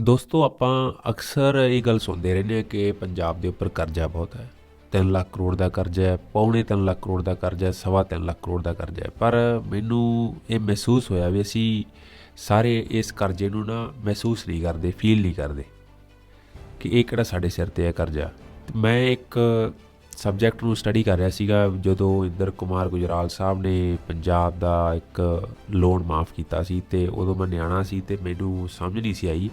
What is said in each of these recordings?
ਦੋਸਤੋ, ਆਪਾਂ ਅਕਸਰ ਇਹ ਗੱਲ ਸੁਣਦੇ ਰਹਿੰਦੇ ਹਾਂ ਕਿ ਪੰਜਾਬ ਦੇ ਉੱਪਰ ਕਰਜ਼ਾ ਬਹੁਤ ਹੈ। 3 ਲੱਖ ਕਰੋੜ ਦਾ ਕਰਜ਼ਾ ਹੈ, ਪੌਣੇ 3 ਲੱਖ ਕਰੋੜ ਦਾ ਕਰਜ਼ਾ ਹੈ, ਸਵਾ 3 ਲੱਖ ਕਰੋੜ ਦਾ ਕਰਜ਼ਾ ਹੈ। ਪਰ ਮੈਨੂੰ ਇਹ ਮਹਿਸੂਸ ਹੋਇਆ ਵੀ ਅਸੀਂ ਸਾਰੇ ਇਸ ਕਰਜ਼ੇ ਨੂੰ ਨਾ ਮਹਿਸੂਸ ਨਹੀਂ ਕਰਦੇ ਫੀਲ ਨਹੀਂ ਕਰਦੇ ਕਿ ਇਹ ਕਿਹੜਾ ਸਾਡੇ ਸਿਰ ਤੇ ਹੈ ਕਰਜ਼ਾ। ਮੈਂ ਇੱਕ ਸਬਜੈਕਟ ਨੂੰ ਸਟੱਡੀ ਕਰ ਰਿਹਾ ਸੀਗਾ, ਜਦੋਂ ਇੰਦਰ ਕੁਮਾਰ ਗੁਜਰਾਲ ਸਾਹਿਬ ਨੇ ਪੰਜਾਬ ਦਾ ਇੱਕ ਲੋਨ ਮਾਫ ਕੀਤਾ ਸੀ ਤੇ ਉਦੋਂ ਮੈਂ ਨਿਆਣਾ ਸੀ ਤੇ ਮੈਨੂੰ ਸਮਝ ਨਹੀਂ ਸੀ ਆਈ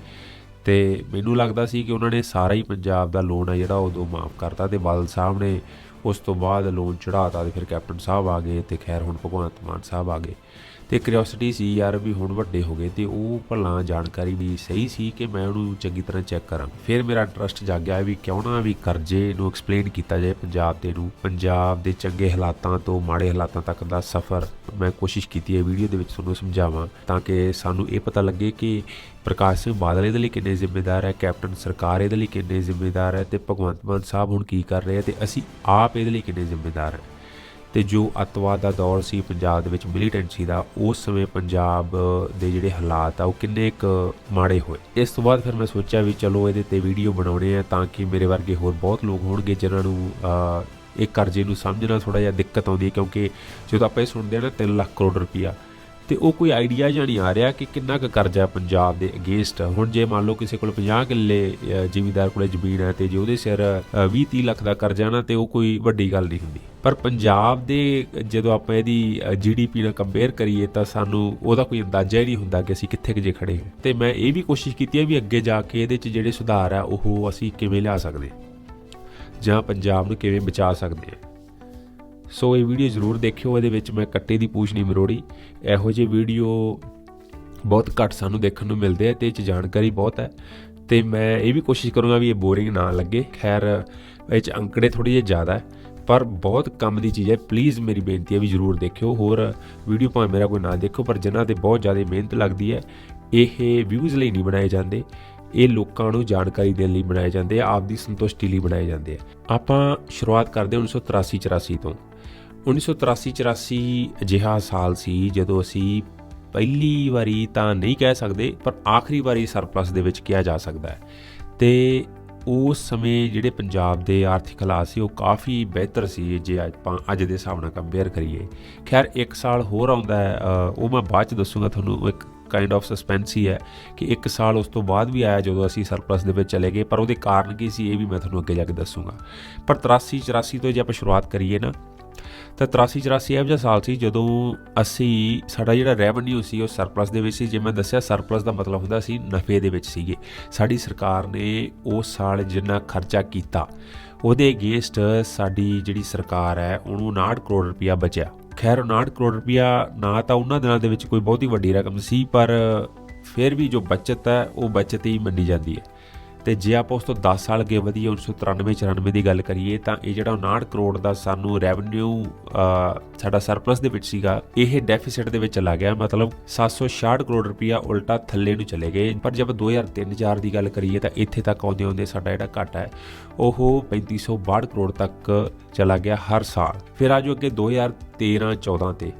ਤੇ ਮੈਨੂੰ ਲੱਗਦਾ ਸੀ ਕਿ ਉਹਨਾਂ ਨੇ ਸਾਰਾ ਹੀ ਪੰਜਾਬ ਦਾ ਲੋਨ ਆ ਜਿਹੜਾ ਉਦੋਂ ਮਾਫ ਕਰਤਾ ਤੇ ਬਾਦਲ ਸਾਹਿਬ ਨੇ ਉਸ ਤੋਂ ਬਾਅਦ ਲੋਨ ਚੜਾਤਾ ਤੇ ਫਿਰ ਕੈਪਟਨ ਸਾਹਿਬ ਆ ਗਏ ਤੇ ਖੈਰ ਹੁਣ ਭਗਵੰਤ ਮਾਨ ਸਾਹਿਬ ਆ ਗਏ। ਤੇ ਕਿਉਰਿਓਸਿਟੀ ਸੀ ਯਾਰ ਵੀ ਹੁਣ ਵੱਡੇ ਹੋ ਗਏ ਤੇ ਉਹ ਭਲਾ ਜਾਣਕਾਰੀ ਵੀ ਸਹੀ ਸੀ ਕਿ ਮੈਂ ਉਹਨੂੰ ਚੰਗੀ ਤਰ੍ਹਾਂ ਚੈੱਕ ਕਰਾਂ। ਫਿਰ ਮੇਰਾ ਇੰਟਰਸਟ ਜਾਗਿਆ ਵੀ ਕਿਉਂ ਨਾ ਵੀ ਕਰਜ਼ੇ ਨੂੰ ਐਕਸਪਲੇਨ ਕੀਤਾ ਜਾਏ ਪੰਜਾਬ ਦੇ ਨੂੰ। ਪੰਜਾਬ ਦੇ ਚੰਗੇ ਹਾਲਾਤਾਂ ਤੋਂ ਮਾੜੇ ਹਾਲਾਤਾਂ ਤੱਕ ਦਾ ਸਫ਼ਰ ਮੈਂ ਕੋਸ਼ਿਸ਼ ਕੀਤੀ ਹੈ, ਵੀਡੀਓ ਦੇ ਵਿੱਚ ਤੁਹਾਨੂੰ ਸਮਝਾਵਾਂ ਤਾਂ ਕਿ ਸਾਨੂੰ ਇਹ ਪਤਾ ਲੱਗੇ ਕਿ ਪ੍ਰਕਾਸ਼ ਸਿੰਘ ਬਾਦਲ ਇਹਦੇ ਲਈ ਕਿੰਨੇ ਜ਼ਿੰਮੇਦਾਰ ਹੈ, ਕੈਪਟਨ ਸਰਕਾਰ ਇਹਦੇ ਲਈ ਕਿੰਨੇ ਜ਼ਿੰਮੇਦਾਰ ਹੈ ਤੇ ਭਗਵੰਤ ਮਾਨ ਸਾਹਿਬ ਹੁਣ ਕੀ ਕਰ ਰਹੇ ਹੈ ਤੇ ਅਸੀਂ ਆਪ ਇਹਦੇ ਲਈ ਕਿੰਨੇ ਜ਼ਿੰਮੇਦਾਰ ਹੈ। ਤੇ ਜੋ ਅਤਵਾਦ ਦਾ ਦੌਰ ਸੀ ਪੰਜਾਬ ਦੇ ਵਿੱਚ ਮਿਲੀਟੈਂਸੀ ਦਾ, ਉਸ ਸਮੇਂ ਪੰਜਾਬ ਦੇ ਜਿਹੜੇ ਹਾਲਾਤ ਆ, ਉਹ ਕਿੰਨੇ ਕੁ ਮਾੜੇ ਹੋਏ। ਇਸ ਤੋਂ ਬਾਅਦ ਫਿਰ ਮੈਂ ਸੋਚਿਆ ਵੀ ਚਲੋ ਇਹਦੇ ਤੇ ਵੀਡੀਓ ਬਣਾਉਣੇ ਆ ਤਾਂ ਕਿ ਮੇਰੇ ਵਰਗੇ ਹੋਰ ਬਹੁਤ ਲੋਕ ਹੋਣਗੇ ਜਿਨ੍ਹਾਂ ਨੂੰ ਇਹ ਕਰਜ਼ੇ ਨੂੰ ਸਮਝਣਾ ਥੋੜਾ ਜਿਹਾ ਦਿੱਕਤ ਆਉਂਦੀ ਹੈ ਕਿਉਂਕਿ ਜਦੋਂ ਆਪਾਂ ਇਹ ਸੁਣਦੇ ਆ ਨਾ 3 ਲੱਖ ਕਰੋੜ ਰੁਪਈਆ ਤੇ ਉਹ ਕੋਈ ਆਈਡੀਆ ਜਾਂ ਨਹੀਂ ਆ ਰਿਹਾ ਕਿ ਕਿੰਨਾ ਕੁ ਕਰਜ਼ਾ ਪੰਜਾਬ ਦੇ ਅਗੇਂਸਟ ਹੁਣ ਜੇ ਮੰਨ ਲਓ ਕਿਸੇ ਕੋਲ 50 ਕਿੱਲੇ ਜ਼ਿਮੀਦਾਰ ਜ਼ਿਮੀਂਦਾਰ ਕੋਲੇ ਜ਼ਮੀਨ ਹੈ ਤੇ ਜੇ ਉਹਦੇ ਸਿਰ 20 30 ਲੱਖ ਦਾ ਕਰਜ਼ਾ ਨਾ ਤੇ ਉਹ ਕੋਈ ਵੱਡੀ ਗੱਲ ਨਹੀਂ ਹੁੰਦੀ। ਪਰ ਪੰਜਾਬ ਦੇ, ਜਦੋਂ ਆਪਾਂ ਇਹਦੀ ਜੀਡੀਪੀ ਨਾਲ ਕੰਪੇਅਰ ਕਰੀਏ ਤਾਂ ਸਾਨੂੰ ਉਹਦਾ ਕੋਈ ਅੰਦਾਜ਼ਾ ਹੀ ਨਹੀਂ ਹੁੰਦਾ ਕਿ ਅਸੀਂ ਕਿੱਥੇ ਕੁ ਜੇ ਖੜੇ ਹਾਂ। ਤੇ ਮੈਂ ਇਹ ਵੀ ਕੋਸ਼ਿਸ਼ ਕੀਤੀ ਹੈ ਵੀ ਅੱਗੇ ਜਾ ਕੇ ਇਹਦੇ 'ਚ ਜਿਹੜੇ ਸੁਧਾਰ ਆ, ਉਹ ਅਸੀਂ ਕਿਵੇਂ ਲਿਆ ਸਕਦੇ ਹਾਂ? ਜਾਂ ਪੰਜਾਬ ਨੂੰ ਕਿਵੇਂ ਬਚਾ ਸਕਦੇ ਹਾਂ? ਸੋ ਇਹ ਵੀਡੀਓ ਜ਼ਰੂਰ ਦੇਖਿਓ, ਇਹਦੇ ਵਿੱਚ ਮੈਂ ਕੱਟੇ ਦੀ ਪੂਛ ਨਹੀਂ ਮਰੋੜੀ। ਇਹੋ ਜਿਹੇ ਵੀਡੀਓ ਬਹੁਤ ਘੱਟ ਸਾਨੂੰ ਦੇਖਣ ਨੂੰ ਮਿਲਦੇ ਆ ਤੇ ਇਹ ਚ ਜਾਣਕਾਰੀ ਬਹੁਤ ਹੈ। ਤੇ ਮੈਂ ਇਹ ਵੀ ਕੋਸ਼ਿਸ਼ ਕਰੂੰਗਾ ਵੀ ਇਹ ਬੋਰਿੰਗ ਨਾ ਲੱਗੇ। ਖੈਰ, ਇਹ ਚ ਅੰਕੜੇ ਥੋੜੀ ਜਿਹੇ ਜ਼ਿਆਦਾ ਹੈ, ਪਰ ਬਹੁਤ ਕੰਮ ਦੀ ਚੀਜ਼ ਹੈ। ਪਲੀਜ਼ ਮੇਰੀ ਬੇਨਤੀ ਹੈ ਵੀ ਜ਼ਰੂਰ ਦੇਖਿਓ। ਹੋਰ ਵੀਡੀਓ ਭਾਵੇਂ ਮੇਰਾ ਕੋਈ ਨਾ ਦੇਖੋ, ਪਰ ਜਿਨ੍ਹਾਂ ਤੇ ਬਹੁਤ ਜ਼ਿਆਦਾ ਮਿਹਨਤ ਲੱਗਦੀ ਹੈ, ਇਹ ਵਿਊਜ਼ ਲਈ ਨਹੀਂ ਬਣਾਏ ਜਾਂਦੇ। ਇਹ ਲੋਕਾਂ ਨੂੰ ਜਾਣਕਾਰੀ ਦੇਣ ਲਈ ਬਣਾਏ ਜਾਂਦੇ ਆ ਆਪਦੀ ਸੰਤੁਸ਼ਟੀ ਲਈ ਬਣਾਏ ਜਾਂਦੇ ਆ। ਆਪਾਂ ਸ਼ੁਰੂਆਤ ਕਰਦੇ ਹਾਂ 1983 84 ਤੋਂ। 1983 84 ਅਜਿਹਾ ਸਾਲ ਸੀ ਜਦੋਂ ਅਸੀਂ ਪਹਿਲੀ ਵਾਰੀ ਤਾਂ ਨਹੀਂ ਕਹਿ ਸਕਦੇ, ਪਰ ਆਖਰੀ ਵਾਰੀ ਸਰਪਲਸ ਦੇ ਵਿੱਚ ਕਿਹਾ ਜਾ ਸਕਦਾ ਹੈ। ਤੇ ਉਸ ਸਮੇਂ ਜਿਹੜੇ ਪੰਜਾਬ ਦੇ ਆਰਥਿਕ ਹਾਲਾਤ ਸੀ, ਉਹ ਕਾਫੀ ਬਿਹਤਰ ਸੀ ਜੇ ਆਪਾਂ ਅੱਜ ਦੇ ਹਿਸਾਬ ਨਾਲ ਕੰਪੇਅਰ ਕਰੀਏ। ਖੈਰ, ਇੱਕ ਸਾਲ ਹੋਰ ਆਉਂਦਾ ਹੈ ਉਹ ਮੈਂ ਬਾਅਦ ਚ ਦੱਸੂਗਾ ਤੁਹਾਨੂੰ, ਇੱਕ ਕਾਈਂਡ ਆਫ ਸਸਪੈਂਸ ਹੀ ਹੈ ਕਿ ਇੱਕ ਸਾਲ ਉਸ ਤੋਂ ਬਾਅਦ ਵੀ ਆਇਆ ਜਦੋਂ ਅਸੀਂ ਸਰਪਲਸ ਦੇ ਵਿੱਚ ਚਲੇ ਗਏ, ਪਰ ਉਹਦੇ ਕਾਰਨ ਕੀ ਸੀ ਇਹ ਵੀ ਮੈਂ ਤੁਹਾਨੂੰ ਅੱਗੇ ਜਾ ਕੇ ਦੱਸੂਗਾ। ਪਰ 83 84 ਤੋਂ ਜੇ ਆਪਾਂ ਸ਼ੁਰੂਆਤ ਕਰੀਏ ਨਾ ਤਾਂ 83 84 ਇਹੋ ਜਿਹਾ ਸਾਲ ਸੀ ਜਦੋਂ ਅਸੀਂ, ਸਾਡਾ ਜਿਹੜਾ ਰੈਵਨਿਊ ਸੀ ਉਹ ਸਰਪਲਸ ਦੇ ਵਿੱਚ ਸੀ। ਜਿਵੇਂ ਦੱਸਿਆ ਸਰਪਲਸ ਦਾ ਮਤਲਬ ਹੁੰਦਾ ਸੀ ਨਫੇ ਦੇ ਵਿੱਚ ਸੀਗੇ। ਸਾਡੀ ਸਰਕਾਰ ਨੇ ਉਸ ਸਾਲ ਜਿੰਨਾ ਖਰਚਾ ਕੀਤਾ, ਉਹਦੇ ਅਗੇਂਸਟ ਸਾਡੀ ਜਿਹੜੀ ਸਰਕਾਰ ਹੈ, ਉਹਨੂੰ 59 ਕਰੋੜ ਰੁਪਇਆ ਬਚਿਆ। ਖੈਰ 59 ਕਰੋੜ ਰੁਪਇਆ ਨਾ ਤਾਂ ਉਹਨਾਂ ਦਿਨਾਂ ਦੇ ਵਿੱਚ ਕੋਈ ਬਹੁਤੀ ਵੱਡੀ ਰਕਮ ਸੀ, ਪਰ ਫਿਰ ਵੀ ਜੋ ਬਚਤ ਹੈ, ਉਹ ਬਚਤ ਹੀ ਮੰਨੀ ਜਾਂਦੀ ਹੈ। ਤੇ ਜੇ ਆਪਾਂ ਉਸ ਤੋਂ 10 ਸਾਲ ਅੱਗੇ ਵਧੀਏ 1993 94 ਦੀ ਗੱਲ ਕਰੀਏ, ਤਾਂ ਇਹ ਜਿਹੜਾ 59 ਕਰੋੜ ਦਾ ਸਾਨੂੰ ਰੈਵਨਿਊ ਸਾਡਾ ਸਰਪਲਸ ਦੇ ਵਿੱਚ ਸੀਗਾ, ਇਹ ਡੈਫਿਸਿਟ ਦੇ ਵਿੱਚ ਚਲਾ ਗਿਆ। ਮਤਲਬ 766 ਕਰੋੜ ਰੁਪਇਆ ਉਲਟਾ ਥੱਲੇ ਨੂੰ ਚਲੇ ਗਏ। ਪਰ ਜਦ 2003-4 ਦੀ ਗੱਲ ਕਰੀਏ, ਤਾਂ ਇੱਥੇ ਤੱਕ ਆਉਂਦੇ ਆਉਂਦੇ ਸਾਡਾ ਜਿਹੜਾ ਘਾਟਾ ਹੈ, ਉਹ 3562 ਕਰੋੜ ਤੱਕ ਚਲਾ ਗਿਆ ਹਰ ਸਾਲ। ਫਿਰ ਆਜੋ ਅੱਗੇ 2013-14 ਤੇ।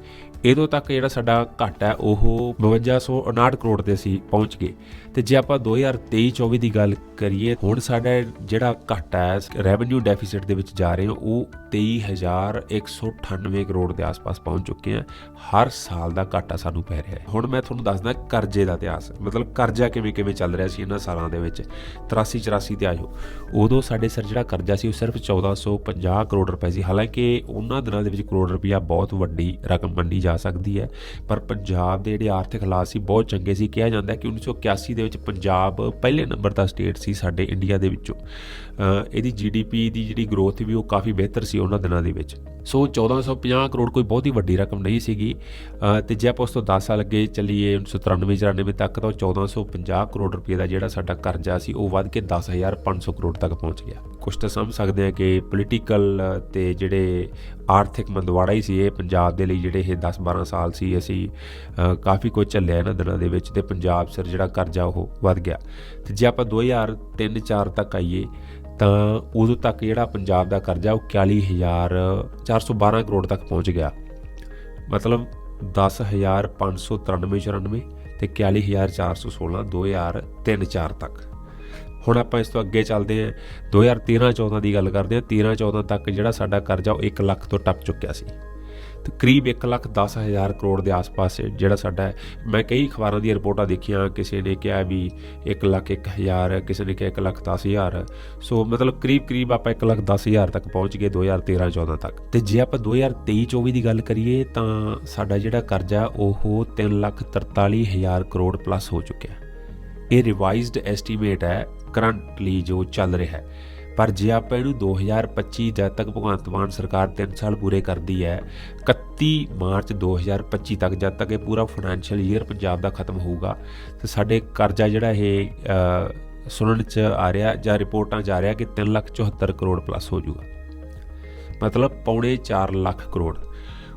ਇਦੋਂ ਤੱਕ ਜਿਹੜਾ ਸਾਡਾ ਘਾਟਾ ਹੈ, ਉਹ 5259 ਕਰੋੜ ਤੇ ਸੀ ਪਹੁੰਚ ਗਏ। ਤੇ ਜੇ ਆਪਾਂ 2023-24 ਦੀ ਗੱਲ ਕਰੀਏ, ਹੁਣ ਸਾਡਾ ਜਿਹੜਾ ਘਾਟਾ ਹੈ ਰੈਵਨਿਊ ਡੈਫਿਸਿਟ ਦੇ ਵਿੱਚ ਜਾ ਰਹੇ ਹਾਂ, ਉਹ 23198 ਕਰੋੜ ਦੇ ਆਸ-ਪਾਸ ਪਹੁੰਚ ਚੁੱਕੇ ਹਾਂ। ਹਰ ਸਾਲ ਦਾ ਘਾਟਾ ਸਾਨੂੰ ਪੈ ਰਿਹਾ ਹੈ। ਹੁਣ ਮੈਂ ਤੁਹਾਨੂੰ ਦੱਸਦਾ ਕਰਜ਼ੇ ਦਾ ਇਤਿਹਾਸ। ਮਤਲਬ ਕਰਜ਼ਾ ਕਿਵੇਂ ਕਿਵੇਂ ਚੱਲ ਰਿਹਾ ਸੀ ਇਹਨਾਂ ਸਾਲਾਂ ਦੇ ਵਿੱਚ? 83 84 ਤੇ ਆਇਓ। ਉਦੋਂ ਸਾਡੇ ਸਰ ਜਿਹੜਾ ਕਰਜ਼ਾ ਸੀ, ਉਹ ਸਿਰਫ 1450 ਕਰੋੜ ਰੁਪਏ ਸੀ। ਹਾਲਾਂਕਿ ਉਹਨਾਂ ਦਿਨਾਂ ਦੇ ਵਿੱਚ ਕਰੋੜ ਰੁਪਇਆ ਬਹੁਤ ਵੱਡੀ ਰਕਮ ਮੰਨੀ ਜਾ ਸਕਦੀ ਹੈ, ਪਰ ਪੰਜਾਬ ਦੇ ਜਿਹੜੇ ਆਰਥਿਕ ਹਾਲਾਤ ਸੀ, ਬਹੁਤ ਚੰਗੇ ਸੀ। ਕਿਹਾ ਜਾਂਦਾ ਹੈ ਕਿ 1981 ਦੇ ਵਿੱਚ ਪੰਜਾਬ ਪਹਿਲੇ ਨੰਬਰ ਦਾ ਸਟੇਟ ਸੀ ਸਾਡੇ ਇੰਡੀਆ ਦੇ ਵਿੱਚੋਂ। ਅ, ਇਹਦੀ ਜੀਡੀਪੀ ਦੀ ਜਿਹੜੀ ਗਰੋਥ ਵੀ ਉਹ ਕਾਫੀ ਬਿਹਤਰ ਸੀ ਉਹਨਾਂ ਦਿਨਾਂ ਦੇ ਵਿੱਚ। ਸੋ 1450 ਕਰੋੜ ਕੋਈ ਬਹੁਤ ਹੀ ਵੱਡੀ ਰਕਮ ਨਹੀਂ ਸੀਗੀ। ਅ, ਤੇ ਜੇ ਆਪਾਂ ਉਸ ਤੋਂ 10 ਸਾਲ ਅੱਗੇ ਚੱਲੀਏ 1993 94 ਤੱਕ ਤਾਂ ਉਹ 1450 ਕਰੋੜ ਰੁਪਏ ਦਾ ਜਿਹੜਾ ਸਾਡਾ ਕਰਜ਼ਾ ਸੀ ਉਹ ਵੱਧ ਕੇ 10500 ਕਰੋੜ ਤੱਕ ਪਹੁੰਚ ਗਿਆ। ਕੁਝ ਤਾਂ ਸਮਝ ਸਕਦੇ ਆ ਕਿ ਪੋਲੀਟੀਕਲ ਤੇ ਜਿਹੜੇ ਆਰਥਿਕ ਮੰਦਵਾੜਾ ਹੀ ਸੀ ਇਹ ਪੰਜਾਬ ਦੇ ਲਈ ਜਿਹੜੇ ਇਹ 10 12 ਸਾਲ ਸੀ ਅਸੀਂ ਕਾਫੀ ਕੁਝ ਝੱਲਿਆ ਇਹਨਾਂ ਦਿਨਾਂ ਦੇ ਵਿੱਚ ਤੇ ਪੰਜਾਬ ਸਿਰ ਜਿਹੜਾ ਕਰਜ਼ਾ ਉਹ ਵੱਧ ਗਿਆ। ਤੇ ਜੇ ਆਪਾਂ 2003 4 ਤੱਕ ਆਈਏ ਤਾਂ ਉਦੋਂ ਤੱਕ ਜਿਹੜਾ ਪੰਜਾਬ ਦਾ ਕਰਜ਼ਾ, ਉਹ 41412 ਕਰੋੜ ਤੱਕ ਪਹੁੰਚ ਗਿਆ। ਮਤਲਬ 10593 94 ਤੇ 41416 2003-4 ਤੱਕ। ਹੁਣ ਆਪਾਂ ਇਸ ਤੋਂ ਅੱਗੇ ਚੱਲਦੇ ਹਾਂ। 2013-14 ਦੀ ਗੱਲ ਕਰਦੇ ਹਾਂ। 13-14 ਤੱਕ ਜਿਹੜਾ ਸਾਡਾ ਕਰਜ਼ਾ, ਉਹ 1 ਲੱਖ ਤੋਂ ਟੱਪ ਚੁੱਕਿਆ ਸੀ। ਤੇ ਕਰੀਬ 1 ਲੱਖ 10 ਹਜ਼ਾਰ ਕਰੋੜ ਦੇ ਆਸ-ਪਾਸ ਜਿਹੜਾ ਸਾਡਾ ਮੈਂ ਕਈ ਅਖਬਾਰਾਂ ਦੀਆਂ ਰਿਪੋਰਟਾਂ ਦੇਖੀਆਂ, ਕਿਸੇ ਨੇ ਕਿਹਾ ਵੀ 1 ਲੱਖ 1 ਹਜ਼ਾਰ, ਕਿਸੇ ਨੇ ਕਿਹਾ 1 ਲੱਖ 10 ਹਜ਼ਾਰ। ਸੋ ਮਤਲਬ ਕਰੀਬ ਕਰੀਬ ਆਪਾਂ 1 ਲੱਖ 10 ਹਜ਼ਾਰ ਤੱਕ ਪਹੁੰਚ ਗਏ 2013-14 ਤੱਕ। ਤੇ ਜੇ ਆਪਾਂ 2023-24 ਦੀ ਗੱਲ ਕਰੀਏ, ਤਾਂ ਸਾਡਾ ਜਿਹੜਾ ਕਰਜ਼ਾ ਉਹ 3 ਲੱਖ 43 ਹਜ਼ਾਰ ਕਰੋੜ ਪਲੱਸ ਹੋ ਚੁੱਕਿਆ ਇਹ ਰਿਵਾਈਜ਼ਡ ਐਸਟੀਮੇਟ ਹੈ ਕਰੰਟਲੀ ਜੋ ਚੱਲ ਰਿਹਾ ਹੈ। ਪਰ ਜੇ ਆਪਾਂ ਇਹਨੂੰ 2025 ਜਦ ਤੱਕ ਭਗਵੰਤ ਮਾਨ ਸਰਕਾਰ 3 ਸਾਲ ਪੂਰੇ ਕਰਦੀ ਹੈ 31 ਮਾਰਚ 2025 ਤੱਕ ਜਦ ਤੱਕ ਇਹ ਪੂਰਾ ਫਾਈਨੈਂਸ਼ੀਅਲ ਈਅਰ ਪੰਜਾਬ ਦਾ ਖਤਮ ਹੋਊਗਾ ਤੇ ਸਾਡੇ ਕਰਜ਼ਾ ਜਿਹੜਾ ਇਹ ਸੁਣਨ ਚ ਆ ਰਿਹਾ ਜਾਂ ਰਿਪੋਰਟਾਂ 'ਚ ਆ ਰਿਹਾ ਕਿ 3,74 ਕਰੋੜ ਪਲੱਸ ਹੋ ਜਾਊਗਾ। ਮਤਲਬ ਪੌਣੇ 4 ਲੱਖ ਕਰੋੜ।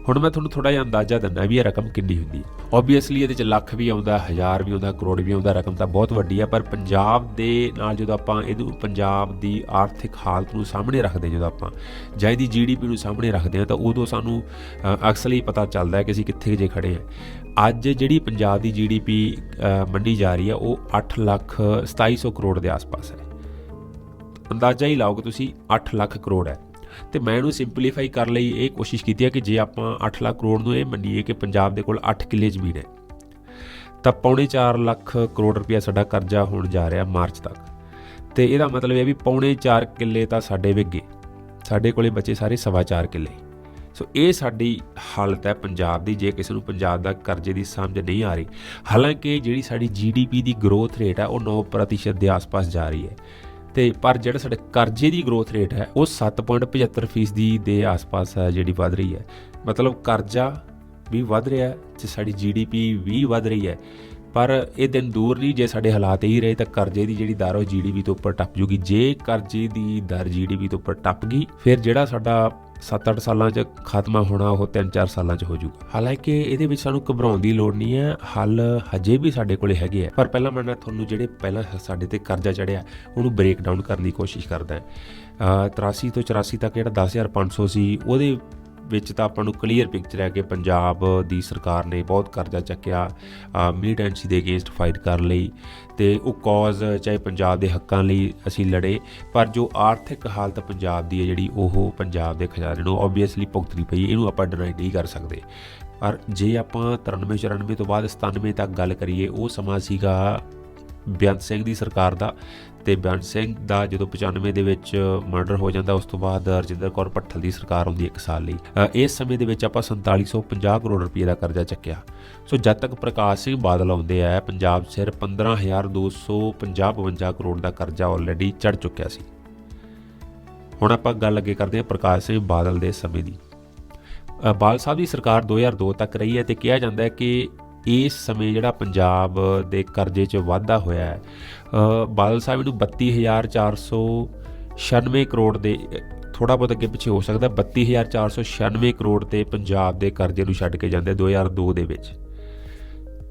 ਹੁਣ ਮੈਂ ਤੁਹਾਨੂੰ ਥੋੜਾ ਜਿਹਾ ਅੰਦਾਜ਼ਾ ਦਿੰਦਾ ਵੀ ਇਹ ਰਕਮ ਕਿੰਨੀ ਹੁੰਦੀ ਹੈ। ਆਬਵੀਅਸਲੀ ਇਹਦੇ ਚ ਲੱਖ ਵੀ ਆਉਂਦਾ, ਹਜ਼ਾਰ ਵੀ ਆਉਂਦਾ, ਕਰੋੜ ਵੀ ਆਉਂਦਾ, ਰਕਮ ਤਾਂ ਬਹੁਤ ਵੱਡੀ ਹੈ ਪਰ ਪੰਜਾਬ ਦੇ ਨਾਲ ਜਦੋਂ ਆਪਾਂ ਇਹਨੂੰ ਪੰਜਾਬ ਦੀ ਆਰਥਿਕ ਹਾਲਤ ਨੂੰ ਸਾਹਮਣੇ ਰੱਖਦੇ ਜਦੋਂ ਆਪਾਂ ਜਾਂ ਇਹਦੀ ਜੀਡੀਪੀ ਨੂੰ ਸਾਹਮਣੇ ਰੱਖਦੇ ਹਾਂ, ਤਾਂ ਉਦੋਂ ਸਾਨੂੰ ਅਕਸਰ ਹੀ ਪਤਾ ਚੱਲਦਾ ਹੈ ਕਿ ਅਸੀਂ ਕਿੱਥੇ ਜੇ ਖੜੇ ਹਾਂ। ਅੱਜ ਜਿਹੜੀ ਪੰਜਾਬ ਦੀ ਜੀਡੀਪੀ ਮੰਨੀ ਜਾ ਰਹੀ ਹੈ, ਉਹ 8 ਲੱਖ 2700 ਕਰੋੜ ਦੇ ਆਸ-ਪਾਸ ਹੈ। ਅੰਦਾਜ਼ਾ ਹੀ ਲਾਓ ਕਿ ਤੁਸੀਂ 8 ਲੱਖ ਕਰੋੜ ਹੈ। ਤੇ ਮੈਂ ਇਹਨੂੰ ਸਿੰਪਲੀਫਾਈ ਕਰਨ ਲਈ ਇਹ ਕੋਸ਼ਿਸ਼ ਕੀਤੀ ਹੈ ਕਿ ਜੇ ਆਪਾਂ 8 ਲੱਖ ਕਰੋੜ ਨੂੰ ਇਹ ਮੰਨੀਏ ਕਿ ਪੰਜਾਬ ਦੇ ਕੋਲ 8 ਕਿੱਲੇ ਜ਼ਮੀਨ ਹੈ, ਤਾਂ ਪੌਣੇ 4 ਲੱਖ ਕਰੋੜ ਰੁਪਇਆ ਸਾਡਾ ਕਰਜ਼ਾ ਹੋਣ ਜਾ ਰਿਹਾ ਮਾਰਚ ਤੱਕ। ਤੇ ਇਹਦਾ ਮਤਲਬ ਇਹ ਵੀ ਪੌਣੇ 4 ਕਿੱਲੇ ਤਾਂ ਸਾਡੇ ਵਿਗੇ, ਸਾਡੇ ਕੋਲੇ ਬਚੇ ਸਾਰੇ ਸਵਾ 4 ਕਿੱਲੇ। ਸੋ ਇਹ ਸਾਡੀ ਹਾਲਤ ਹੈ ਪੰਜਾਬ ਦੀ, ਜੇ ਕਿਸੇ ਨੂੰ ਪੰਜਾਬ ਦਾ ਕਰਜ਼ੇ ਦੀ ਸਮਝ ਨਹੀਂ ਆ ਰਹੀ। ਹਾਲਾਂਕਿ ਜਿਹੜੀ ਸਾਡੀ ਜੀਡੀਪੀ ਦੀ ਗਰੋਥ ਰੇਟ ਹੈ, ਉਹ 9% ਦੇ ਆਸ-ਪਾਸ ਜਾ ਰਹੀ ਹੈ। ਤੇ ਪਰ ਜਿਹੜਾ ਸਾਡੇ ਕਰਜ਼ੇ ਦੀ ਗਰੋਥ ਰੇਟ ਹੈ, ਉਹ 7.75% ਦੇ ਆਸ-ਪਾਸ ਹੈ ਜਿਹੜੀ ਵਧ ਰਹੀ ਹੈ। ਮਤਲਬ ਕਰਜ਼ਾ ਵੀ ਵਧ ਰਿਹਾ ਹੈ, ਤੇ ਸਾਡੀ ਜੀਡੀਪੀ ਵੀ ਵਧ ਰਹੀ ਹੈ। ਪਰ ਇਹ ਦਿਨ ਦੂਰ ਨਹੀਂ, ਜੇ ਸਾਡੇ ਹਾਲਾਤ ਇਹੀ ਰਹੇ ਤਾਂ ਕਰਜ਼ੇ ਦੀ ਜਿਹੜੀ ਦਰ ਉਹ ਜੀਡੀਪੀ ਤੋਂ ਉੱਪਰ ਟੱਪ ਜੂਗੀ। ਜੇ ਕਰਜ਼ੇ ਦੀ ਦਰ ਜੀਡੀਪੀ ਤੋਂ ਉੱਪਰ ਟੱਪ ਗਈ, ਫਿਰ ਜਿਹੜਾ ਸਾਡਾ 7-8 ਸਾਲਾਂ 'ਚ ਖਾਤਮਾ ਹੋਣਾ, ਉਹ 3-4 ਸਾਲਾਂ 'ਚ ਹੋ ਜਾਊਗਾ ਹਾਲਾਂਕਿ ਇਹਦੇ ਵਿੱਚ ਸਾਨੂੰ ਘਬਰਾਉਣ ਦੀ ਲੋੜ ਨਹੀਂ ਹੈ। ਹੱਲ ਹਜੇ ਵੀ ਸਾਡੇ ਕੋਲੇ ਹੈਗੇ ਆ। ਪਰ ਪਹਿਲਾਂ ਮੈਂ ਤੁਹਾਨੂੰ ਜਿਹੜੇ ਪਹਿਲਾਂ ਸਾਡੇ ਤੇ ਕਰਜ਼ਾ ਚੜਿਆ ਉਹਨੂੰ ਬ੍ਰੇਕ ਡਾਊਨ ਕਰਨ ਦੀ ਕੋਸ਼ਿਸ਼ ਕਰਦਾ ਹਾਂ। 83 ਤੋਂ 84 ਤੱਕ ਜਿਹੜਾ 10500 ਸੀ, ਉਹਦੇ ਵਿੱਚ ਤਾਂ ਆਪਾਂ ਨੂੰ ਕਲੀਅਰ ਪਿਕਚਰ ਹੈ ਕਿ ਪੰਜਾਬ ਦੀ ਸਰਕਾਰ ਨੇ ਬਹੁਤ ਕਰਜ਼ਾ ਚੱਕਿਆ ਮਿਲੀਟੈਂਸੀ ਦੇ ਅਗੇਂਸਟ ਫਾਈਟ ਕਰਨ ਲਈ ਤੇ ਉਹ ਕਾਜ਼ ਚਾਹੇ ਪੰਜਾਬ ਦੇ ਹੱਕਾਂ ਲਈ ਅਸੀਂ ਲੜੇ, ਪਰ ਜੋ ਆਰਥਿਕ ਹਾਲਤ ਪੰਜਾਬ ਦੀ ਹੈ ਜਿਹੜੀ ਉਹ ਪੰਜਾਬ ਦੇ ਖਜ਼ਾਨੇ ਨੂੰ ਆਬਵੀਅਸਲੀ ਭੁਗਤਣੀ ਪਈ, ਇਹਨੂੰ ਆਪਾਂ ਡਿਨਾਈ ਨਹੀਂ ਕਰ ਸਕਦੇ। ਪਰ ਜੇ ਆਪਾਂ 93 94 ਤੋਂ ਬਾਅਦ 97 ਤੱਕ ਗੱਲ ਕਰੀਏ, ਉਹ ਸਮਾਂ ਸੀਗਾ ਬੇਅੰਤ ਸਿੰਘ ਦੀ ਸਰਕਾਰ ਦਾ ਤੇ ਬੇਅੰਤ ਸਿੰਘ ਦਾ ਜਦੋਂ 95 ਦੇ ਵਿੱਚ ਮਰਡਰ ਹੋ ਜਾਂਦਾ, ਉਸ ਤੋਂ ਬਾਅਦ ਰਜਿੰਦਰ ਕੌਰ ਪੱਠਲ ਦੀ ਸਰਕਾਰ ਹੁੰਦੀ ਇੱਕ ਸਾਲ ਲਈ। ਇਸ ਸਮੇਂ ਦੇ ਵਿੱਚ ਆਪਾਂ 4750 ਕਰੋੜ ਰੁਪਏ ਦਾ ਕਰਜ਼ਾ ਚੱਕਿਆ। ਸੋ ਜਦ ਤੱਕ ਪ੍ਰਕਾਸ਼ ਸਿੰਘ ਬਾਦਲ ਆਉਂਦੇ ਆ, ਪੰਜਾਬ ਸਿਰ 15250 ਕਰੋੜ ਦਾ ਕਰਜ਼ਾ ਆਲਰੇਡੀ ਚੜ ਚੁੱਕਿਆ ਸੀ। ਹੁਣ ਆਪਾਂ ਗੱਲ ਅੱਗੇ ਕਰਦੇ ਹਾਂ ਪ੍ਰਕਾਸ਼ ਸਿੰਘ ਬਾਦਲ ਦੇ ਸਮੇਂ ਦੀ। ਬਾਲ ਸਾਹਿਬ ਦੀ ਸਰਕਾਰ 2002 ਤੱਕ ਰਹੀ ਹੈ ਤੇ ਕਿਹਾ ਜਾਂਦਾ ਹੈ ਕਿ ਇਸ ਸਮੇਂ ਜਿਹੜਾ ਪੰਜਾਬ ਦੇ ਕਰਜ਼ੇ 'ਚ ਵਾਧਾ ਹੋਇਆ ਹੈ ਬਾਦਲ ਸਾਹਿਬ ਨੂੰ 32496 ਕਰੋੜ ਦੇ ਥੋੜਾ ਬਹੁਤ ਅੱਗੇ ਪਿੱਛੇ ਹੋ ਸਕਦਾ 32496 ਕਰੋੜ ਤੇ ਪੰਜਾਬ ਦੇ ਕਰਜ਼ੇ ਨੂੰ ਛੱਡ ਕੇ ਜਾਂਦੇ 2002 ਦੇ ਵਿੱਚ।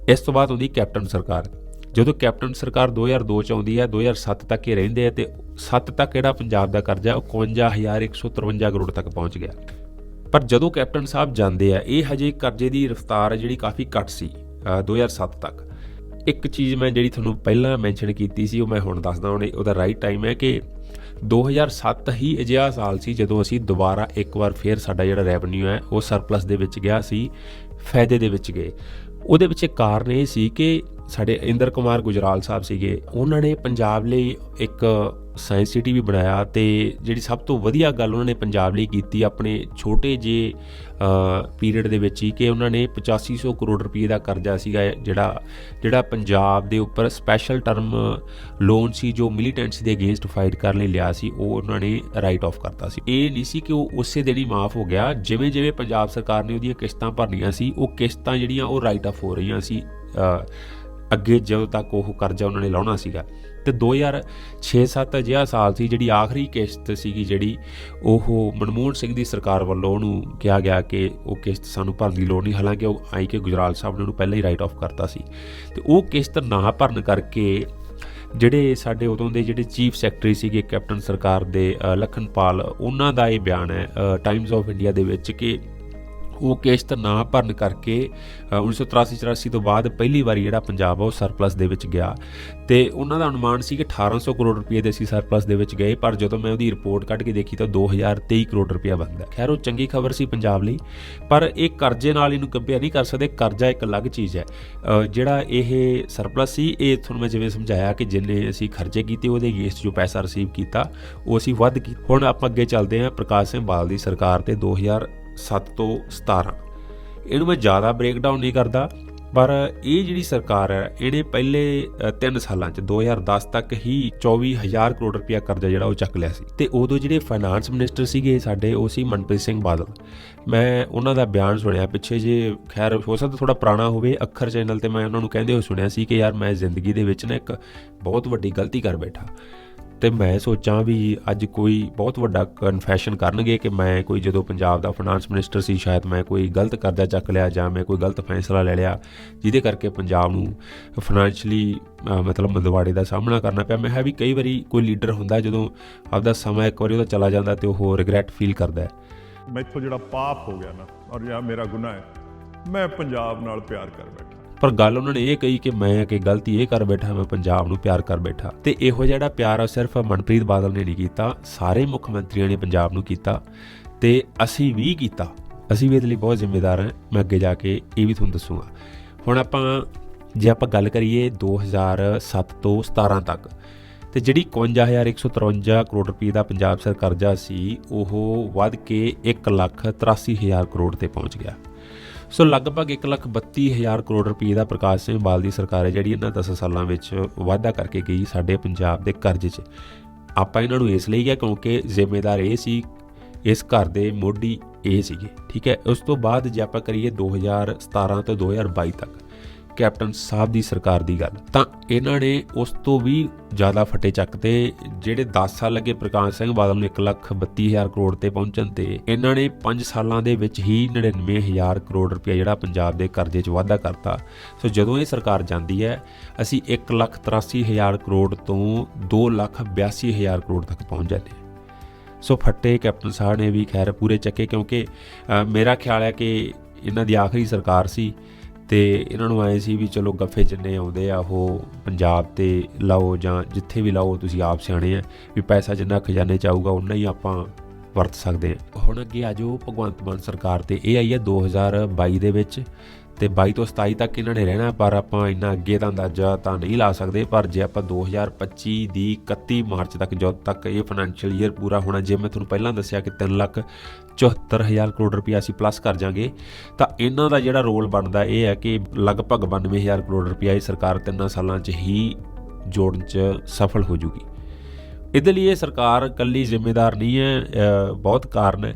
ਇਸ ਤੋਂ ਬਾਅਦ ਉਹਦੀ ਕੈਪਟਨ ਸਰਕਾਰ। ਜਦੋਂ ਕੈਪਟਨ ਸਰਕਾਰ 2002 ਚ ਆਉਂਦੀ ਹੈ 2007 ਤੱਕ ਹੀ ਰਹਿੰਦੇ ਆ ਤੇ 7 ਤੱਕ ਜਿਹੜਾ ਪੰਜਾਬ ਦਾ ਕਰਜ਼ਾ 51153 ਕਰੋੜ ਤੱਕ ਪਹੁੰਚ ਗਿਆ। ਪਰ ਜਦੋਂ ਕੈਪਟਨ ਸਾਹਿਬ ਜਾਂਦੇ ਆ, ਇਹ ਹਜੇ ਕਰਜ਼ੇ ਦੀ ਰਫ਼ਤਾਰ ਜਿਹੜੀ ਕਾਫੀ ਘੱਟ ਸੀ 2007 ਤੱਕ। ਇੱਕ ਚੀਜ਼ ਮੈਂ ਜਿਹੜੀ ਤੁਹਾਨੂੰ ਪਹਿਲਾਂ ਮੈਂਸ਼ਨ ਕੀਤੀ ਸੀ, ਉਹ ਮੈਂ ਹੁਣ ਦੱਸਦਾ ਹੁਣ ਉਹਦਾ ਰਾਈਟ ਟਾਈਮ ਹੈ ਕਿ 2007 ਹੀ ਅਜਿਹਾ ਸਾਲ ਸੀ ਜਦੋਂ ਅਸੀਂ ਦੁਬਾਰਾ ਇੱਕ ਵਾਰ ਫੇਰ ਸਾਡਾ ਜਿਹੜਾ ਰੈਵਨਿਊ ਹੈ, ਉਹ ਸਰਪਲਸ ਦੇ ਵਿੱਚ ਗਿਆ ਸੀ, ਫਾਇਦੇ ਦੇ ਵਿੱਚ ਗਏ। ਉਹਦੇ ਵਿੱਚ ਇੱਕ ਕਾਰਨ ਇਹ ਸੀ ਕਿ ਸਾਡੇ ਇੰਦਰ ਕੁਮਾਰ ਗੁਜਰਾਲ ਸਾਹਿਬ ਸੀਗੇ, ਉਹਨਾਂ ਨੇ ਪੰਜਾਬ ਲਈ ਇੱਕ ਸਾਇੰਸ ਸਿਟੀ ਵੀ ਬਣਾਇਆ ਤੇ ਜਿਹੜੀ ਸਭ ਤੋਂ ਵਧੀਆ ਗੱਲ ਉਹਨਾਂ ਨੇ ਪੰਜਾਬ ਲਈ ਕੀਤੀ ਆਪਣੇ ਛੋਟੇ ਜੇ ਪੀਰੀਅਡ ਦੇ ਵਿੱਚ ਹੀ ਕਿ ਉਹਨਾਂ ਨੇ 8500 ਕਰੋੜ ਰੁਪਏ ਦਾ ਕਰਜ਼ਾ ਸੀਗਾ ਜਿਹੜਾ ਜਿਹੜਾ ਪੰਜਾਬ ਦੇ ਉੱਪਰ ਸਪੈਸ਼ਲ ਟਰਮ ਲੋਨ ਸੀ ਜੋ ਮਿਲੀਟੈਂਟਸ ਦੇ ਅਗੇਂਸਟ ਫਾਈਟ ਕਰਨ ਲਈ ਲਿਆ ਸੀ, ਉਹ ਉਹਨਾਂ ਨੇ ਰਾਈਟ ਆਫ ਕਰਤਾ ਸੀ। ਇਹ ਨਹੀਂ ਸੀ ਕਿ ਉਹ ਉਸੇ ਦਿਨ ਹੀ ਮਾਫ ਹੋ ਗਿਆ, ਜਿਵੇਂ ਜਿਵੇਂ ਪੰਜਾਬ ਸਰਕਾਰ ਨੇ ਉਹਦੀਆਂ ਕਿਸ਼ਤਾਂ ਭਰਨੀਆਂ ਸੀ, ਉਹ ਕਿਸ਼ਤਾਂ ਜਿਹੜੀਆਂ ਉਹ ਰਾਈਟ ਆਫ ਹੋ ਰਹੀਆਂ ਸੀ ਅੱਗੇ ਜਦੋਂ ਤੱਕ ਉਹ ਕਰਜ਼ਾ ਉਹਨਾਂ ਨੇ ਲਾਉਣਾ ਸੀਗਾ। ਤੇ 2006-7 ਅਜਿਹਾ ਸਾਲ ਸੀ ਜਿਹੜੀ ਆਖਰੀ ਕਿਸ਼ਤ ਸੀਗੀ ਜਿਹੜੀ ਉਹ ਮਨਮੋਹਨ ਸਿੰਘ ਦੀ ਸਰਕਾਰ ਵੱਲੋਂ ਉਹਨੂੰ ਕਿਹਾ ਗਿਆ ਕਿ ਉਹ ਕਿਸ਼ਤ ਸਾਨੂੰ ਭਰਨ ਦੀ ਲੋੜ ਨਹੀਂ। ਹਾਲਾਂਕਿ ਉਹ ਆਈ ਕੇ ਗੁਜਰਾਲ ਸਾਹਿਬ ਨੇ ਉਹਨੂੰ ਪਹਿਲਾਂ ਹੀ ਰਾਈਟ ਆਫ ਕਰਤਾ ਸੀ। ਤੇ ਉਹ ਕਿਸ਼ਤ ਨਾ ਭਰਨ ਕਰਕੇ ਜਿਹੜੇ ਸਾਡੇ ਉਦੋਂ ਦੇ ਜਿਹੜੇ ਚੀਫ ਸੈਕਟਰੀ ਸੀਗੇ, ਕੈਪਟਨ ਸਰਕਾਰ ਦੇ ਲਖਨਪਾਲ, ਉਹਨਾਂ ਦਾ ਇਹ ਬਿਆਨ ਹੈ ਟਾਈਮਸ ਆਫ ਇੰਡੀਆ ਦੇ ਵਿੱਚ ਕਿ ਉਹ ਕਿਸ਼ਤ ਨਾ ਭਰਨ ਕਰਕੇ ਅ, 1983-84 ਤੋਂ ਬਾਅਦ ਪਹਿਲੀ ਵਾਰੀ ਜਿਹੜਾ ਪੰਜਾਬ ਆ ਉਹ ਸਰਪਲਸ ਦੇ ਵਿੱਚ ਗਿਆ। ਤੇ ਉਹਨਾਂ ਦਾ ਅਨੁਮਾਨ ਸੀ ਕਿ 1800 ਕਰੋੜ ਰੁਪਏ ਦੇ ਅਸੀਂ ਸਰਪਲਸ ਦੇ ਵਿੱਚ ਗਏ ਪਰ ਜਦੋਂ ਮੈਂ ਉਹਦੀ ਰਿਪੋਰਟ ਕੱਢ ਕੇ ਦੇਖੀ ਤਾਂ 2023 ਕਰੋੜ ਰੁਪਏ ਬਣਦਾ। ਖੈਰ ਉਹ ਚੰਗੀ ਖਬਰ ਸੀ ਪੰਜਾਬ ਲਈ ਪਰ ਇਹ ਕਰਜ਼ੇ ਨਾਲ ਇਹਨੂੰ ਕੰਪੇਅਰ ਨਹੀਂ ਕਰ ਸਕਦੇ ਕਰਜ਼ਾ ਇੱਕ ਅਲੱਗ ਚੀਜ਼ ਹੈ। ਜਿਹੜਾ ਇਹ ਸਰਪਲਸ ਸੀ ਇਹ ਤੁਹਾਨੂੰ ਮੈਂ ਜਿਵੇਂ ਸਮਝਾਇਆ ਕਿ ਜਿੰਨੇ ਅਸੀਂ ਖਰਚੇ ਕੀਤੇ ਉਹਦੇ ਅਗੇਂਸਟ ਜੋ ਪੈਸਾ ਰਿਸੀਵ ਕੀਤਾ ਉਹ ਅਸੀਂ ਵੱਧ ਕੀ ਹੁਣ ਆਪਾਂ ਅੱਗੇ ਚੱਲਦੇ ਹਾਂ ਪ੍ਰਕਾਸ਼ ਸਿੰਘ ਬਾਦਲ ਦੀ ਸਰਕਾਰ ਤੇ 2007 ਤੋਂ 17 ਇਹਨੂੰ ਮੈਂ ਜ਼ਿਆਦਾ ਬ੍ਰੇਕਡਾਊਨ ਨਹੀਂ ਕਰਦਾ, ਪਰ ਇਹ ਜਿਹੜੀ ਸਰਕਾਰ ਹੈ, ਇਹਨੇ ਪਹਿਲੇ 3 ਸਾਲਾਂ ਚ 2010 ਤੱਕ ਹੀ 24000 ਕਰੋੜ ਰੁਪਇਆ ਕਰਜ਼ਾ ਜਿਹੜਾ ਉਹ ਚੱਕ ਲਿਆ ਸੀ। ਤੇ ਉਦੋਂ ਜਿਹੜੇ ਫਾਈਨਾਂਸ ਮਿਨਿਸਟਰ ਸੀਗੇ ਸਾਡੇ, ਉਹ ਸੀ ਮਨਪ੍ਰੀਤ ਸਿੰਘ ਬਾਦਲ। ਮੈਂ ਉਹਨਾਂ ਦਾ ਬਿਆਨ ਸੁਣਿਆ ਪਿੱਛੇ ਜੇ, ਖੈਰ ਹੋ ਸਕਦਾ ਥੋੜਾ ਪੁਰਾਣਾ ਹੋਵੇ, ਅੱਖਰ ਚੈਨਲ ਤੇ ਮੈਂ ਉਹਨਾਂ ਨੂੰ ਕਹਿੰਦੇ ਹੋਏ ਸੁਣਿਆ ਸੀ ਕਿ ਯਾਰ ਮੈਂ ਜ਼ਿੰਦਗੀ ਦੇ ਵਿੱਚ ਨਾ ਇੱਕ ਬਹੁਤ ਵੱਡੀ ਗਲਤੀ ਕਰ ਬੈਠਾ। ਤੇ ਮੈਂ ਸੋਚਾਂ ਵੀ ਅੱਜ ਕੋਈ ਬਹੁਤ ਵੱਡਾ ਕਨਫੈਸ਼ਨ ਕਰਨਗੇ ਕਿ ਮੈਂ ਕੋਈ ਜਦੋਂ ਪੰਜਾਬ ਦਾ ਫਾਈਨਾਂਸ ਮਿਨਿਸਟਰ ਸੀ, ਸ਼ਾਇਦ ਮੈਂ ਕੋਈ ਗਲਤ ਕਰਜ਼ਾ ਚੱਕ ਲਿਆ ਜਾਂ ਮੈਂ ਕੋਈ ਗਲਤ ਫੈਸਲਾ ਲੈ ਲਿਆ, ਜਿਹਦੇ ਕਰਕੇ ਪੰਜਾਬ ਨੂੰ ਫਾਈਨੈਂਸ਼ਲੀ ਮਤਲਬ ਮੰਦਵਾੜੇ ਦਾ ਸਾਹਮਣਾ ਕਰਨਾ ਪਿਆ। ਮੈਂ ਹੈ ਵੀ ਕਈ ਵਾਰੀ ਕੋਈ ਲੀਡਰ ਹੁੰਦਾ ਜਦੋਂ ਆਪਦਾ ਸਮਾਂ ਇੱਕ ਵਾਰੀ ਉਹਦਾ ਚਲਾ ਜਾਂਦਾ ਤੇ ਉਹ ਰਿਗਰੈਟ ਫੀਲ ਕਰਦਾ ਹੈ। ਮੈਥੋਂ ਜਿਹੜਾ ਪਾਪ ਹੋ ਗਿਆ ਨਾ, ਔਰ ਜਿਹੜਾ ਮੇਰਾ ਗੁਨਾਹ ਹੈ, ਮੈਂ ਪੰਜਾਬ ਨਾਲ ਪਿਆਰ ਕਰ ਬੈਠਾ। ਪਰ ਗੱਲ ਉਹਨਾਂ ਨੇ ਇਹ ਕਹੀ ਕਿ ਮੈਂ ਕਿ ਗਲਤੀ ਇਹ ਕਰ ਬੈਠਾ, ਮੈਂ ਪੰਜਾਬ ਨੂੰ ਪਿਆਰ ਕਰ ਬੈਠਾ। ਤੇ ਇਹੋ ਜਿਹੜਾ ਪਿਆਰ ਆ ਸਿਰਫ ਮਨਪ੍ਰੀਤ ਬਾਦਲ ਨੇ ਨਹੀਂ ਕੀਤਾ, ਸਾਰੇ ਮੁੱਖ ਮੰਤਰੀਆਂ ਨੇ ਪੰਜਾਬ ਨੂੰ ਕੀਤਾ ਤੇ ਅਸੀਂ ਵੀ ਕੀਤਾ। ਅਸੀਂ ਵੀ ਇਹਦੇ ਲਈ ਬਹੁਤ ਜ਼ਿੰਮੇਦਾਰ ਹਾਂ। ਮੈਂ ਅੱਗੇ ਜਾ ਕੇ ਇਹ ਵੀ ਤੁਹਾਨੂੰ ਦੱਸੂਗਾ। ਹੁਣ ਆਪਾਂ, ਜੇ ਆਪਾਂ ਗੱਲ ਕਰੀਏ 2007 ਤੋਂ 17 ਤੱਕ, ਤੇ ਜਿਹੜੀ 51153 ਕਰੋੜ ਰੁਪਏ ਦਾ ਪੰਜਾਬ ਸਰ ਕਰਜ਼ਾ ਸੀ, ਉਹ ਵੱਧ ਕੇ 183000 ਕਰੋੜ ਤੇ ਪਹੁੰਚ ਗਿਆ। ਸੋ ਲਗਭਗ 132000 ਕਰੋੜ ਰੁਪਏ ਦਾ ਪ੍ਰਕਾਸ਼ ਸਿੰਘ ਬਾਲ ਦੀ ਸਰਕਾਰ ਹੈ, ਜਿਹੜੀ ਇਹਨਾਂ 10 ਸਾਲਾਂ ਵਿੱਚ ਵਾਅਦਾ ਕਰਕੇ ਗਈ ਸਾਡੇ ਪੰਜਾਬ ਦੇ ਕਰਜ਼ੇ 'ਚ। ਆਪਾਂ ਇਹਨਾਂ ਨੂੰ ਇਸ ਲਈ ਕਿਹਾ ਕਿਉਂਕਿ ਜ਼ਿੰਮੇਦਾਰ ਇਹ ਸੀ, ਇਸ ਘਰ ਦੇ ਮੋਢੀ ਇਹ ਸੀਗੇ, ਠੀਕ ਹੈ? ਉਸ ਤੋਂ ਬਾਅਦ ਜੇ ਆਪਾਂ ਕਰੀਏ 2017 ਤੋਂ 2022 ਤੱਕ ਕੈਪਟਨ ਸਾਹਿਬ ਦੀ ਸਰਕਾਰ ਦੀ ਗੱਲ। ਤਾਂ ਇਹਨਾਂ ਨੇ ਉਸ ਤੋਂ ਵੀ ਜ਼ਿਆਦਾ ਫਟੇ ਚੱਕਦੇ ਜਿਹੜੇ 10 ਸਾਲ ਲੱਗੇ ਪ੍ਰਕਾਸ਼ ਸਿੰਘ ਬਾਦਲ ਨੂੰ 132000 ਕਰੋੜ ਤੇ ਪਹੁੰਚਣ ਤੇ, ਇਹਨਾਂ ਨੇ 5 ਸਾਲਾਂ ਦੇ ਵਿੱਚ ਹੀ 99000 ਕਰੋੜ ਰੁਪਏ ਜਿਹੜਾ ਪੰਜਾਬ ਦੇ ਕਰਜ਼ੇ 'ਚ ਵਾਧਾ ਕਰਤਾ। ਸੋ ਜਦੋਂ ਇਹ ਸਰਕਾਰ ਜਾਂਦੀ ਹੈ, ਅਸੀਂ 183000 ਕਰੋੜ ਤੋਂ 282000 ਕਰੋੜ ਤੱਕ ਪਹੁੰਚ ਜਾਂਦੇ ਹਾਂ। ਸੋ ਫੱਟੇ ਕੈਪਟਨ ਸਾਹਿਬ ਨੇ ਵੀ ਖੈਰ ਪੂਰੇ ਚੱਕੇ ਕਿਉਂਕਿ ਮੇਰਾ ਖਿਆਲ ਹੈ ਕਿ ਇਹਨਾਂ ਦੀ ਆਖਰੀ ਸਰਕਾਰ ਸੀ। ਤੇ ਇਹਨਾਂ ਨੂੰ ਆਏ ਸੀ ਵੀ ਚਲੋ ਗੱਫੇ ਜਿੰਨੇ ਆਉਂਦੇ ਆ, ਉਹ ਪੰਜਾਬ ਤੇ ਲਾਓ ਜਾਂ ਜਿੱਥੇ ਵੀ ਲਾਓ, ਤੁਸੀਂ ਆਪ ਸਿਆਣੇ ਆ, ਵੀ ਪੈਸਾ ਜਿੰਨਾ ਖਜ਼ਾਨੇ ਚ ਆਊਗਾ ਉਨਾ ਹੀ ਆਪਾਂ ਵਰਤ ਸਕਦੇ ਆ। ਹੁਣ ਅੱਗੇ ਆਜੋ ਭਗਵੰਤ ਮਾਨ ਸਰਕਾਰ ਤੇ, ਇਹ ਆਈ ਹੈ 2022 ਦੇ ਵਿੱਚ। ਤੇ 22 ਤੋਂ 27 ਤੱਕ ਇਹਨਾਂ ਨੇ ਰਹਿਣਾ, ਪਰ ਆਪਾਂ ਇੰਨਾ ਅੱਗੇ ਦਾ ਅੰਦਾਜ਼ਾ ਤਾਂ ਨਹੀਂ ਲਾ ਸਕਦੇ, ਪਰ ਜੇ ਆਪਾਂ 2025 ਦੀ 31 ਮਾਰਚ ਤੱਕ ਜਦ ਤੱਕ ਇਹ ਫਾਈਨੈਂਸ਼ੀਅਲ ਈਅਰ ਪੂਰਾ ਹੋਣਾ, ਜੇ ਮੈਂ ਤੁਹਾਨੂੰ ਪਹਿਲਾਂ ਦੱਸਿਆ ਕਿ 3 ਲੱਖ 74000 ਕਰੋੜ ਰੁਪਏ ਅਸੀਂ ਪਲੱਸ ਕਰ ਜਾਾਂਗੇ, ਤਾਂ ਇਹਨਾਂ ਦਾ ਜਿਹੜਾ ਰੋਲ ਬਣਦਾ ਇਹ ਹੈ ਕਿ ਲਗਭਗ 92000 ਕਰੋੜ ਰੁਪਏ ਇਹ ਸਰਕਾਰ ਤਿੰਨਾਂ ਸਾਲਾਂ 'ਚ ਹੀ ਜੋੜਨ 'ਚ ਸਫਲ ਹੋ ਜੂਗੀ। ਇਹਦੇ ਲਈ ਇਹ ਸਰਕਾਰ ਇਕੱਲੀ ਜ਼ਿੰਮੇਦਾਰ ਨਹੀਂ ਹੈ ਬਹੁਤ ਕਾਰਨ ਹੈ।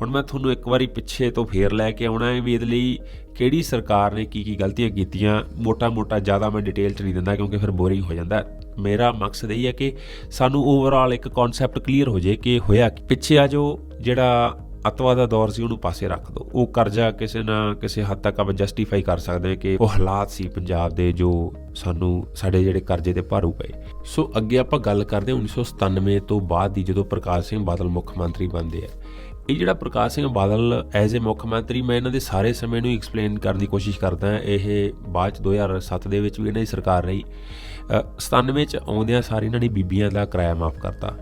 ਹੁਣ ਮੈਂ ਤੁਹਾਨੂੰ ਇੱਕ ਵਾਰੀ ਪਿੱਛੇ ਤੋਂ ਫੇਰ ਲੈ ਕੇ ਆਉਣਾ ਹੈ ਵੀ ਇਹਦੇ ਲਈ ਕਿਹੜੀ ਸਰਕਾਰ ਨੇ ਕੀ ਕੀ ਗਲਤੀਆਂ ਕੀਤੀਆਂ, ਮੋਟਾ-ਮੋਟਾ ਜ਼ਿਆਦਾ ਮੈਂ ਡਿਟੇਲ ਚ ਨਹੀਂ ਦਿੰਦਾ ਕਿਉਂਕਿ ਫਿਰ ਬੋਰਿੰਗ ਹੋ ਜਾਂਦਾ। ਮੇਰਾ ਮਕਸਦ ਇਹ ਹੈ ਕਿ ਸਾਨੂੰ ਓਵਰਆਲ ਇੱਕ ਕਨਸੈਪਟ ਕਲੀਅਰ ਹੋ ਜੇ ਕਿ ਹੋਇਆ ਪਿੱਛੇ ਆ ਜੋ ਜਿਹੜਾ ਅਤਵਾ ਦਾ ਦੌਰ ਸੀ, ਉਹਨੂੰ ਪਾਸੇ ਰੱਖ ਦਿਓ ਉਹ ਕਰਜ਼ਾ ਕਿਸੇ ਨਾ ਕਿਸੇ ਹੱਦ ਤੱਕ ਆਪਾਂ ਜਸਟੀਫਾਈ ਕਰ ਸਕਦੇ ਹਾਂ ਕਿ ਉਹ ਹਾਲਾਤ ਸੀ ਪੰਜਾਬ ਦੇ ਜੋ ਸਾਨੂੰ ਸਾਡੇ ਜਿਹੜੇ ਕਰਜ਼ੇ ਤੇ ਭਾਰੂ ਪਏ। ਸੋ ਅੱਗੇ ਆਪਾਂ ਗੱਲ ਕਰਦੇ ਹਾਂ 1997 ਤੋਂ ਬਾਅਦ ਦੀ, ਜਦੋਂ ਪ੍ਰਕਾਸ਼ ਸਿੰਘ ਬਾਦਲ ਮੁੱਖ ਮੰਤਰੀ ਬਣਦੇ ਆ। ਇਹ ਜਿਹੜਾ ਪ੍ਰਕਾਸ਼ ਸਿੰਘ ਬਾਦਲ ਐਜ਼ ਅ ਮੁੱਖ ਮੰਤਰੀ ਮੈਂ ਇਹਨਾਂ ਦੇ ਸਾਰੇ ਸਮੇਂ ਨੂੰ ਐਕਸਪਲੇਨ ਕਰਨ ਦੀ ਕੋਸ਼ਿਸ਼ ਕਰਦਾ ਇਹ ਬਾਅਦ ਚ 2007 ਦੇ ਵਿੱਚ ਵੀ ਇਹਨਾਂ ਦੀ ਸਰਕਾਰ ਰਹੀ। ਅ, 97 ਚ ਆਉਂਦਿਆਂ ਸਾਰੀ ਇਹਨਾਂ ਨੇ ਬੀਬੀਆਂ ਦਾ ਕਿਰਾਇਆ ਮਾਫ ਕਰਤਾ।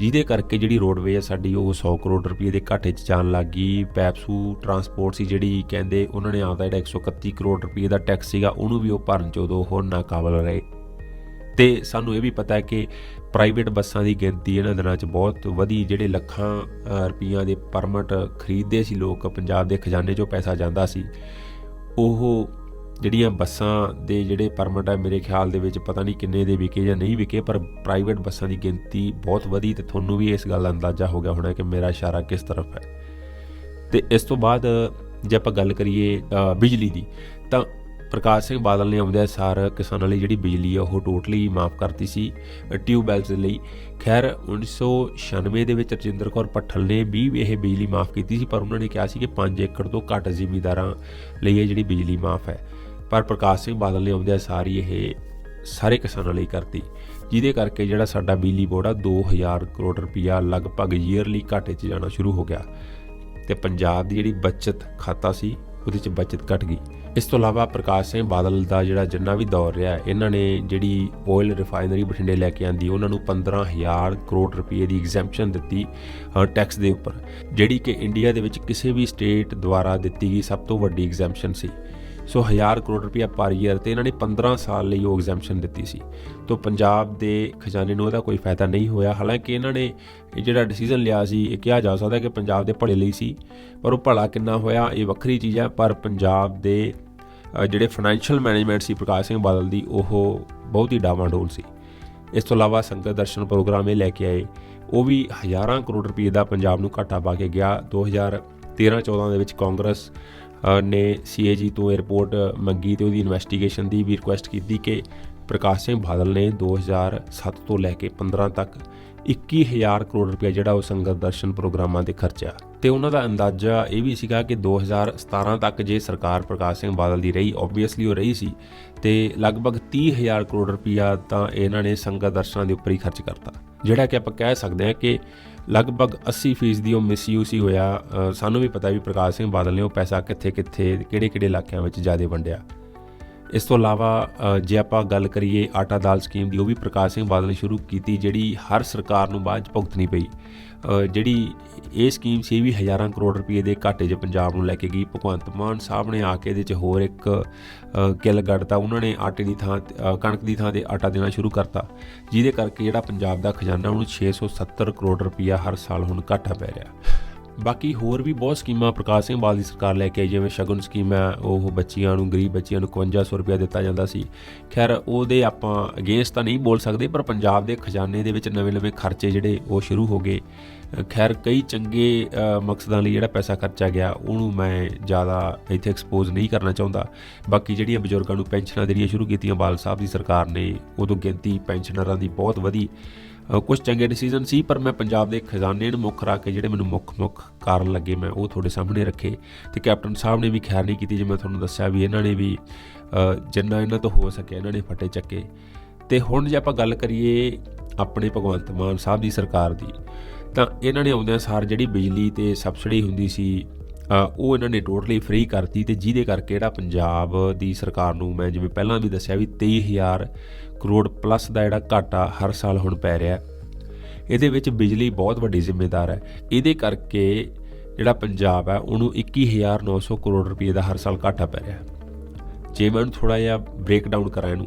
ਜਿਹਦੇ ਕਰਕੇ ਜਿਹੜੀ ਰੋਡਵੇ ਆ ਸਾਡੀ ਉਹ 100 ਕਰੋੜ ਰੁਪਏ ਦੇ ਘਾਟੇ 'ਚ ਜਾਣ ਲੱਗ ਗਈ। ਪੈਪਸੂ ਟਰਾਂਸਪੋਰਟ ਸੀ ਜਿਹੜੀ ਕਹਿੰਦੇ ਉਹਨਾਂ ਨੇ ਆਪਦਾ ਜਿਹੜਾ 131 ਕਰੋੜ ਰੁਪਏ ਦਾ ਟੈਕਸ ਸੀਗਾ ਉਹਨੂੰ ਵੀ ਉਹ ਭਰਨ 'ਚ ਉਦੋਂ ਉਹ ਨਾਕਾਬਲ ਰਹੇ। ਤੇ ਸਾਨੂੰ ਇਹ ਵੀ ਪਤਾ ਹੈ ਕਿ ਪ੍ਰਾਈਵੇਟ ਬੱਸਾਂ ਦੀ ਗਿਣਤੀ ਇਹਨਾਂ ਦਿਨਾਂ 'ਚ ਬਹੁਤ ਵਧੀ, ਜਿਹੜੇ ਲੱਖਾਂ ਰੁਪਈਆ ਦੇ ਪਰਮਿਟ ਖਰੀਦਦੇ ਸੀ ਲੋਕ ਪੰਜਾਬ ਦੇ ਖਜ਼ਾਨੇ 'ਚੋਂ ਪੈਸਾ ਜਾਂਦਾ ਸੀ। ਉਹ ਜਿਹੜੀਆਂ ਬੱਸਾਂ ਦੇ ਜਿਹੜੇ ਪਰਮਿਟ ਹੈ ਮੇਰੇ ਖਿਆਲ ਦੇ ਵਿੱਚ ਪਤਾ ਨਹੀਂ ਕਿੰਨੇ ਦੇ ਵਿਕੇ ਜਾਂ ਨਹੀਂ ਵਿਕੇ, ਪਰ ਪ੍ਰਾਈਵੇਟ ਬੱਸਾਂ ਦੀ ਗਿਣਤੀ ਬਹੁਤ ਵਧੀ ਤੇ ਤੁਹਾਨੂੰ ਵੀ ਇਸ ਗੱਲ ਦਾ ਅੰਦਾਜ਼ਾ ਹੋ ਗਿਆ ਹੋਣਾ ਕਿ ਮੇਰਾ ਇਸ਼ਾਰਾ ਕਿਸ ਤਰਫ ਹੈ। ਤੇ ਇਸ ਤੋਂ ਬਾਅਦ ਜੇ ਆਪਾਂ ਗੱਲ ਕਰੀਏ ਬਿਜਲੀ ਦੀ, ਤਾਂ ਪ੍ਰਕਾਸ਼ ਸਿੰਘ ਬਾਦਲ ਨੇ ਆਉਂਦਿਆਂ ਸਾਰ ਕਿਸਾਨਾਂ ਲਈ ਜਿਹੜੀ ਬਿਜਲੀ ਆ, ਉਹ ਟੋਟਲੀ ਮਾਫ ਕਰਤੀ ਸੀ। ਟਿਊਬਵੈਲਸ ਦੇ ਲਈ। ਖੈਰ 1996 ਦੇ ਵਿੱਚ ਰਜਿੰਦਰ ਕੌਰ ਪੱਠਲ ਨੇ ਵੀ ਇਹ ਬਿਜਲੀ ਮਾਫ ਕੀਤੀ ਸੀ, ਪਰ ਉਹਨਾਂ ਨੇ ਕਿਹਾ ਸੀ ਕਿ 5 ਏਕੜ ਤੋਂ ਘੱਟ ਜ਼ਿਮੀਂਦਾਰਾਂ ਲਈ ਇਹ ਜਿਹੜੀ ਬਿਜਲੀ ਮਾਫ ਹੈ। ਪਰ ਪ੍ਰਕਾਸ਼ ਸਿੰਘ ਬਾਦਲ ਨੇ ਆਉਂਦਿਆਂ ਸਾਰੀ ਇਹ ਸਾਰੇ ਕਿਸਾਨਾਂ ਲਈ ਕਰਤੀ। ਜਿਹਦੇ ਕਰਕੇ ਜਿਹੜਾ ਸਾਡਾ ਬਿਜਲੀ ਬੋਰਡ ਆ 2000 ਕਰੋੜ ਰੁਪਇਆ ਲਗਭਗ ਈਅਰਲੀ ਘਾਟੇ 'ਚ ਜਾਣਾ ਸ਼ੁਰੂ ਹੋ ਗਿਆ। ਤੇ ਪੰਜਾਬ ਦੀ ਜਿਹੜੀ ਬਚਤ ਖਾਤਾ ਸੀ, ਉਹਦੇ 'ਚ ਬਚਤ ਘਟ ਗਈ। ਇਸ ਤੋਂ ਇਲਾਵਾ ਪ੍ਰਕਾਸ਼ ਸਿੰਘ ਬਾਦਲ ਦਾ ਜਿਹੜਾ ਜਿੰਨਾ ਵੀ ਦੌਰ ਰਿਹਾ, ਇਹਨਾਂ ਨੇ ਜਿਹੜੀ ਆਇਲ ਰਿਫਾਈਨਰੀ ਬਠਿੰਡੇ ਲੈ ਕੇ ਆਂਦੀ, ਉਹਨਾਂ ਨੂੰ 15000 ਕਰੋੜ ਰੁਪਏ ਦੀ ਐਗਜ਼ੈਂਪਸ਼ਨ ਦਿੱਤੀ ਟੈਕਸ ਦੇ ਉੱਪਰ, ਜਿਹੜੀ ਕਿ ਇੰਡੀਆ ਦੇ ਵਿੱਚ ਕਿਸੇ ਵੀ ਸਟੇਟ ਦੁਆਰਾ ਦਿੱਤੀ ਗਈ ਸਭ ਤੋਂ ਵੱਡੀ ਐਗਜ਼ੈਂਪਸ਼ਨ ਸੀ। ਸੋ 1000 ਕਰੋੜ ਰੁਪਇਆ ਪਰ ਈਅਰ ਤੇ ਇਹਨਾਂ ਨੇ 15 ਸਾਲ ਲਈ ਉਹ ਐਗਜ਼ੈਂਪਸ਼ਨ ਦਿੱਤੀ ਸੀ। ਤੋਂ ਪੰਜਾਬ ਦੇ ਖਜ਼ਾਨੇ ਨੂੰ ਉਹਦਾ ਕੋਈ ਫਾਇਦਾ ਨਹੀਂ ਹੋਇਆ। ਹਾਲਾਂਕਿ ਇਹਨਾਂ ਨੇ ਇਹ ਜਿਹੜਾ ਡਿਸੀਜਨ ਲਿਆ ਸੀ, ਇਹ ਕਿਹਾ ਜਾ ਸਕਦਾ ਕਿ ਪੰਜਾਬ ਦੇ ਭਲੇ ਲਈ ਸੀ, ਪਰ ਉਹ ਭਲਾ ਕਿੰਨਾ ਹੋਇਆ, ਇਹ ਵੱਖਰੀ ਚੀਜ਼ ਹੈ। ਪਰ ਪੰਜਾਬ ਦੇ ਜਿਹੜੇ ਫਾਈਨੈਂਸ਼ੀਅਲ ਮੈਨੇਜਮੈਂਟ ਸੀ ਪ੍ਰਕਾਸ਼ ਸਿੰਘ ਬਾਦਲ ਦੀ, ਉਹ ਬਹੁਤ ਹੀ ਡਾਵਾਂਡੋਲ ਸੀ। ਇਸ ਤੋਂ ਇਲਾਵਾ ਸੰਗਤ ਦਰਸ਼ਨ ਪ੍ਰੋਗਰਾਮ ਇਹ ਲੈ ਕੇ ਆਏ। ਉਹ ਵੀ ਹਜ਼ਾਰਾਂ ਕਰੋੜ ਰੁਪਏ ਦਾ ਪੰਜਾਬ ਨੂੰ ਘਾਟਾ ਪਾ ਕੇ ਗਿਆ। 2013-14 ਦੇ ਵਿੱਚ ਕਾਂਗਰਸ ਨੇ ਸੀਏਜੀ ਤੋਂ ਇਹ ਰਿਪੋਰਟ ਮੰਗੀ ਤੇ ਉਹਦੀ ਇਨਵੈਸਟੀਗੇਸ਼ਨ ਦੀ ਵੀ ਰਿਕੁਐਸਟ ਕੀਤੀ ਕਿ ਪ੍ਰਕਾਸ਼ ਸਿੰਘ ਬਾਦਲ ਨੇ 2007 ਤੋਂ ਲੈ ਕੇ 15 ਤੱਕ 21000 ਕਰੋੜ ਰੁਪਏ ਜਿਹੜਾ ਉਹ ਸੰਗਤ ਦਰਸ਼ਨ ਪ੍ਰੋਗਰਾਮਾਂ ਤੇ ਖਰਚਿਆ। ਤੇ ਉਹਨਾਂ ਦਾ ਅੰਦਾਜ਼ਾ ਇਹ ਵੀ ਸੀਗਾ ਕਿ 2017 ਤੱਕ ਜੇ ਸਰਕਾਰ ਪ੍ਰਕਾਸ਼ ਸਿੰਘ ਬਾਦਲ ਦੀ ਰਹੀ ਆਬਵੀਅਸਲੀ ਉਹ ਰਹੀ ਸੀ ਤੇ ਲਗਭਗ 30000 ਕਰੋੜ ਰੁਪਇਆ ਤਾਂ ਇਹਨਾਂ ਨੇ ਸੰਗਤ ਦਰਸ਼ਨਾਂ ਦੇ ਉੱਪਰ ਹੀ ਖਰਚ ਕਰਤਾ। ਜਿਹੜਾ ਕਿ ਆਪਾਂ ਕਹਿ ਸਕਦੇ ਹਾਂ ਕਿ ਲਗਭਗ 80% ਦੀ ਉਹ ਮਿਸਯੂਜ਼ ਹੀ ਹੋਇਆ। ਸਾਨੂੰ ਵੀ ਪਤਾ ਵੀ ਪ੍ਰਕਾਸ਼ ਸਿੰਘ ਬਾਦਲ ਨੇ ਉਹ ਪੈਸਾ ਕਿੱਥੇ ਕਿੱਥੇ ਕਿਹੜੇ ਕਿਹੜੇ ਇਲਾਕਿਆਂ ਵਿੱਚ ਜ਼ਿਆਦਾ ਵੰਡਿਆ। ਇਸ ਤੋਂ ਇਲਾਵਾ ਜੇ ਆਪਾਂ ਗੱਲ ਕਰੀਏ ਆਟਾ ਦਾਲ ਸਕੀਮ ਦੀ, ਉਹ ਵੀ ਪ੍ਰਕਾਸ਼ ਸਿੰਘ ਬਾਦਲ ਨੇ ਸ਼ੁਰੂ ਕੀਤੀ, ਜਿਹੜੀ ਹਰ ਸਰਕਾਰ ਨੂੰ ਬਾਅਦ ਚ ਭੁਗਤਣੀ ਪਈ। ਜਿਹੜੀ ਇਹ ਸਕੀਮ ਸੀ ਵੀ ਹਜ਼ਾਰਾਂ ਕਰੋੜ ਰੁਪਏ ਦੇ ਘਾਟੇ 'ਚ ਪੰਜਾਬ ਨੂੰ ਲੈ ਕੇ ਗਈ। ਭਗਵੰਤ ਮਾਨ ਸਾਹਿਬ ਨੇ ਆ ਕੇ ਇਹਦੇ 'ਚ ਹੋਰ ਇੱਕ ਕਿੱਲ ਗੱਡਤਾ ਉਹਨਾਂ ਨੇ ਆਟੇ ਦੀ ਥਾਂ ਤੇ- ਕਣਕ ਦੀ ਥਾਂ ਤੇ ਆਟਾ ਦੇਣਾ ਸ਼ੁਰੂ ਕਰਤਾ। ਜਿਹਦੇ ਕਰਕੇ ਜਿਹੜਾ ਪੰਜਾਬ ਦਾ ਖਜ਼ਾਨਾ ਉਹਨੂੰ 670 ਕਰੋੜ ਰੁਪਇਆ ਹਰ ਸਾਲ ਹੁਣ ਘਾਟਾ ਪੈ ਰਿਹਾ। ਬਾਕੀ ਹੋਰ ਵੀ ਬਹੁਤ ਸਕੀਮਾਂ ਪ੍ਰਕਾਸ਼ ਸਿੰਘ ਬਾਦਲ ਦੀ ਸਰਕਾਰ ਲੈ ਕੇ ਆਈ, ਜਿਵੇਂ ਸ਼ਗਨ ਸਕੀਮ ਹੈ, ਉਹ ਬੱਚੀਆਂ ਨੂੰ, ਗਰੀਬ ਬੱਚੀਆਂ ਨੂੰ 5100 ਰੁਪਇਆ ਦਿੱਤਾ ਜਾਂਦਾ ਸੀ। ਖੈਰ, ਉਹਦੇ ਆਪਾਂ ਅਗੇਂਸਟ ਤਾਂ ਨਹੀਂ ਬੋਲ ਸਕਦੇ, ਪਰ ਪੰਜਾਬ ਦੇ ਖਜ਼ਾਨੇ ਦੇ ਵਿੱਚ ਨਵੇਂ-ਨਵੇਂ ਖਰਚੇ ਜਿਹੜੇ ਉਹ ਸ਼ੁਰੂ ਹੋ ਗਏ। ਖੈਰ, ਕਈ ਚੰਗੇ ਮਕਸਦਾਂ ਲਈ ਜਿਹੜਾ ਪੈਸਾ ਖਰਚਾ ਗਿਆ, ਉਹਨੂੰ ਮੈਂ ਜ਼ਿਆਦਾ ਇੱਥੇ ਐਕਸਪੋਜ਼ ਨਹੀਂ ਕਰਨਾ ਚਾਹੁੰਦਾ। ਬਾਕੀ ਜਿਹੜੀਆਂ ਬਜ਼ੁਰਗਾਂ ਨੂੰ ਪੈਨਸ਼ਨਾਂ ਦੇਣੀਆਂ ਸ਼ੁਰੂ ਕੀਤੀਆਂ ਬਾਲ ਸਾਹਿਬ ਦੀ ਸਰਕਾਰ ਨੇ, ਉਦੋਂ ਗਿਣਤੀ ਪੈਨਸ਼ਨਰਾਂ ਦੀ ਬਹੁਤ ਵਧੀ। ਕੁਝ ਚੰਗੇ ਡਿਸੀਜਨ ਸੀ, ਪਰ ਮੈਂ ਪੰਜਾਬ ਦੇ ਖਜ਼ਾਨੇ ਨੂੰ ਮੁੱਖ ਰੱਖ ਕੇ ਜਿਹੜੇ ਮੈਨੂੰ ਮੁੱਖ ਮੁੱਖ ਕਾਰਨ ਲੱਗੇ, ਮੈਂ ਉਹ ਤੁਹਾਡੇ ਸਾਹਮਣੇ ਰੱਖੇ। ਤੇ ਕੈਪਟਨ ਸਾਹਿਬ ਨੇ ਵੀ ਖਿਆਲ ਨਹੀਂ ਕੀਤੀ ਜਿਵੇਂ ਤੁਹਾਨੂੰ ਦੱਸਿਆ ਵੀ ਇਹਨਾਂ ਨੇ ਵੀ ਜਿੰਨਾ ਇਹਨਾਂ ਤੋਂ ਹੋ ਸਕਿਆ, ਇਹਨਾਂ ਨੇ ਫਟੇ ਚੱਕੇ। ਤੇ ਹੁਣ ਜੇ ਆਪਾਂ ਗੱਲ ਕਰੀਏ ਆਪਣੇ ਭਗਵੰਤ ਮਾਨ ਸਾਹਿਬ ਦੀ ਸਰਕਾਰ ਦੀ, ਤਾਂ ਇਹਨਾਂ ਨੇ ਆਉਂਦਿਆਂ ਸਾਰ ਜਿਹੜੀ ਬਿਜਲੀ ਤੇ ਸਬਸਿਡੀ ਹੁੰਦੀ ਸੀ ਉਹ ਇਹਨਾਂ ਨੇ ਟੋਟਲੀ ਫ੍ਰੀ ਕਰਤੀ ਤੇ ਜਿਹਦੇ ਕਰਕੇ ਜਿਹੜਾ ਪੰਜਾਬ ਦੀ ਸਰਕਾਰ ਨੂੰ ਮੈਂ ਜਿਵੇਂ ਪਹਿਲਾਂ ਵੀ ਦੱਸਿਆ ਵੀ 23000 ਕਰੋੜ ਪਲੱਸ ਦਾ ਜਿਹੜਾ ਘਾਟਾ ਹਰ ਸਾਲ ਹੁਣ ਪੈ ਰਿਹਾ ਇਹਦੇ ਵਿੱਚ ਬਿਜਲੀ ਬਹੁਤ ਵੱਡੀ ਜ਼ਿੰਮੇਦਾਰ ਹੈ ਇਹਦੇ ਕਰਕੇ ਜਿਹੜਾ ਪੰਜਾਬ ਹੈ, ਉਹਨੂੰ 21900 ਕਰੋੜ ਰੁਪਏ ਦਾ ਹਰ ਸਾਲ ਘਾਟਾ ਪੈ ਰਿਹਾ ਜੇ ਮੈਂ ਉਹਨੂੰ ਥੋੜਾ ਜਿਹਾ ਬ੍ਰੇਕ ਡਾਊਨ ਕਰਾਂ ਇਹਨੂੰ,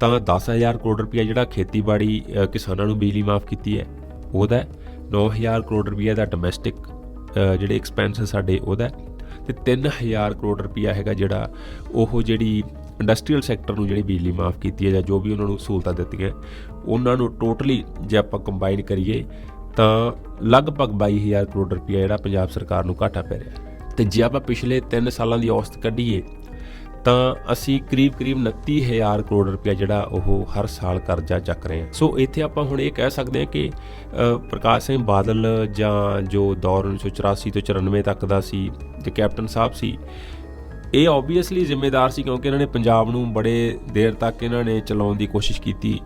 ਤਾਂ 10000 ਕਰੋੜ ਰੁਪਏ ਜਿਹੜਾ ਖੇਤੀਬਾੜੀ ਕਿਸਾਨਾਂ ਨੂੰ ਬਿਜਲੀ ਮਾਫ ਕੀਤੀ ਹੈ, ਉਹਦਾ ਹੈ। 9000 ਕਰੋੜ ਰੁਪਏ ਦਾ ਡੋਮੈਸਟਿਕ ਜਿਹੜੇ ਐਕਸਪੈਂਸ ਸਾਡੇ ਉਹਦਾ ਹੈ। ਤੇ 3000 ਕਰੋੜ ਰੁਪਇਆ ਹੈਗਾ ਜਿਹੜਾ ਉਹ ਜਿਹੜੀ ਇੰਡਸਟਰੀਅਲ ਸੈਕਟਰ ਨੂੰ ਜਿਹੜੀ ਬਿਜਲੀ ਮਾਫ ਕੀਤੀ ਹੈ ਜਾਂ ਜੋ ਵੀ ਉਹਨਾਂ ਨੂੰ ਸਹੂਲਤਾਂ ਦਿੱਤੀਆਂ ਉਹਨਾਂ ਨੂੰ ਟੋਟਲੀ ਜੇ ਆਪਾਂ ਕੰਬਾਈਨ ਕਰੀਏ, ਤਾਂ ਲਗਭਗ 22000 ਕਰੋੜ ਰੁਪਇਆ ਜਿਹੜਾ ਪੰਜਾਬ ਸਰਕਾਰ ਨੂੰ ਘਾਟਾ ਪੈ ਰਿਹਾ ਤੇ ਜੇ ਆਪਾਂ ਪਿਛਲੇ 3 ਸਾਲਾਂ ਦੀ ਔਸਤ ਕੱਢੀਏ ਤਾਂ ਅਸੀਂ ਕਰੀਬ-ਕਰੀਬ 29000 ਕਰੋੜ ਰੁਪਇਆ ਜਿਹੜਾ ਉਹ ਹਰ ਸਾਲ ਕਰਜ਼ਾ ਚੱਕ ਰਹੇ ਹਾਂ। ਸੋ ਇੱਥੇ ਆਪਾਂ ਹੁਣ ਇਹ ਕਹਿ ਸਕਦੇ ਹਾਂ ਕਿ ਪ੍ਰਕਾਸ਼ ਸਿੰਘ ਬਾਦਲ ਜਾਂ ਜੋ ਦੌਰ 1984 ਤੋਂ 94 ਤੱਕ ਦਾ ਸੀ ਤੇ ਕੈਪਟਨ ਸਾਹਿਬ ਸੀ, ਇਹ ਆਬਵੀਅਸਲੀ ਜ਼ਿੰਮੇਦਾਰ ਸੀ ਕਿਉਂਕਿ ਇਹਨਾਂ ਨੇ ਪੰਜਾਬ ਨੂੰ ਬੜੇ ਦੇਰ ਤੱਕ ਇਹਨਾਂ ਨੇ ਚਲਾਉਣ ਦੀ ਕੋਸ਼ਿਸ਼ ਕੀਤੀ।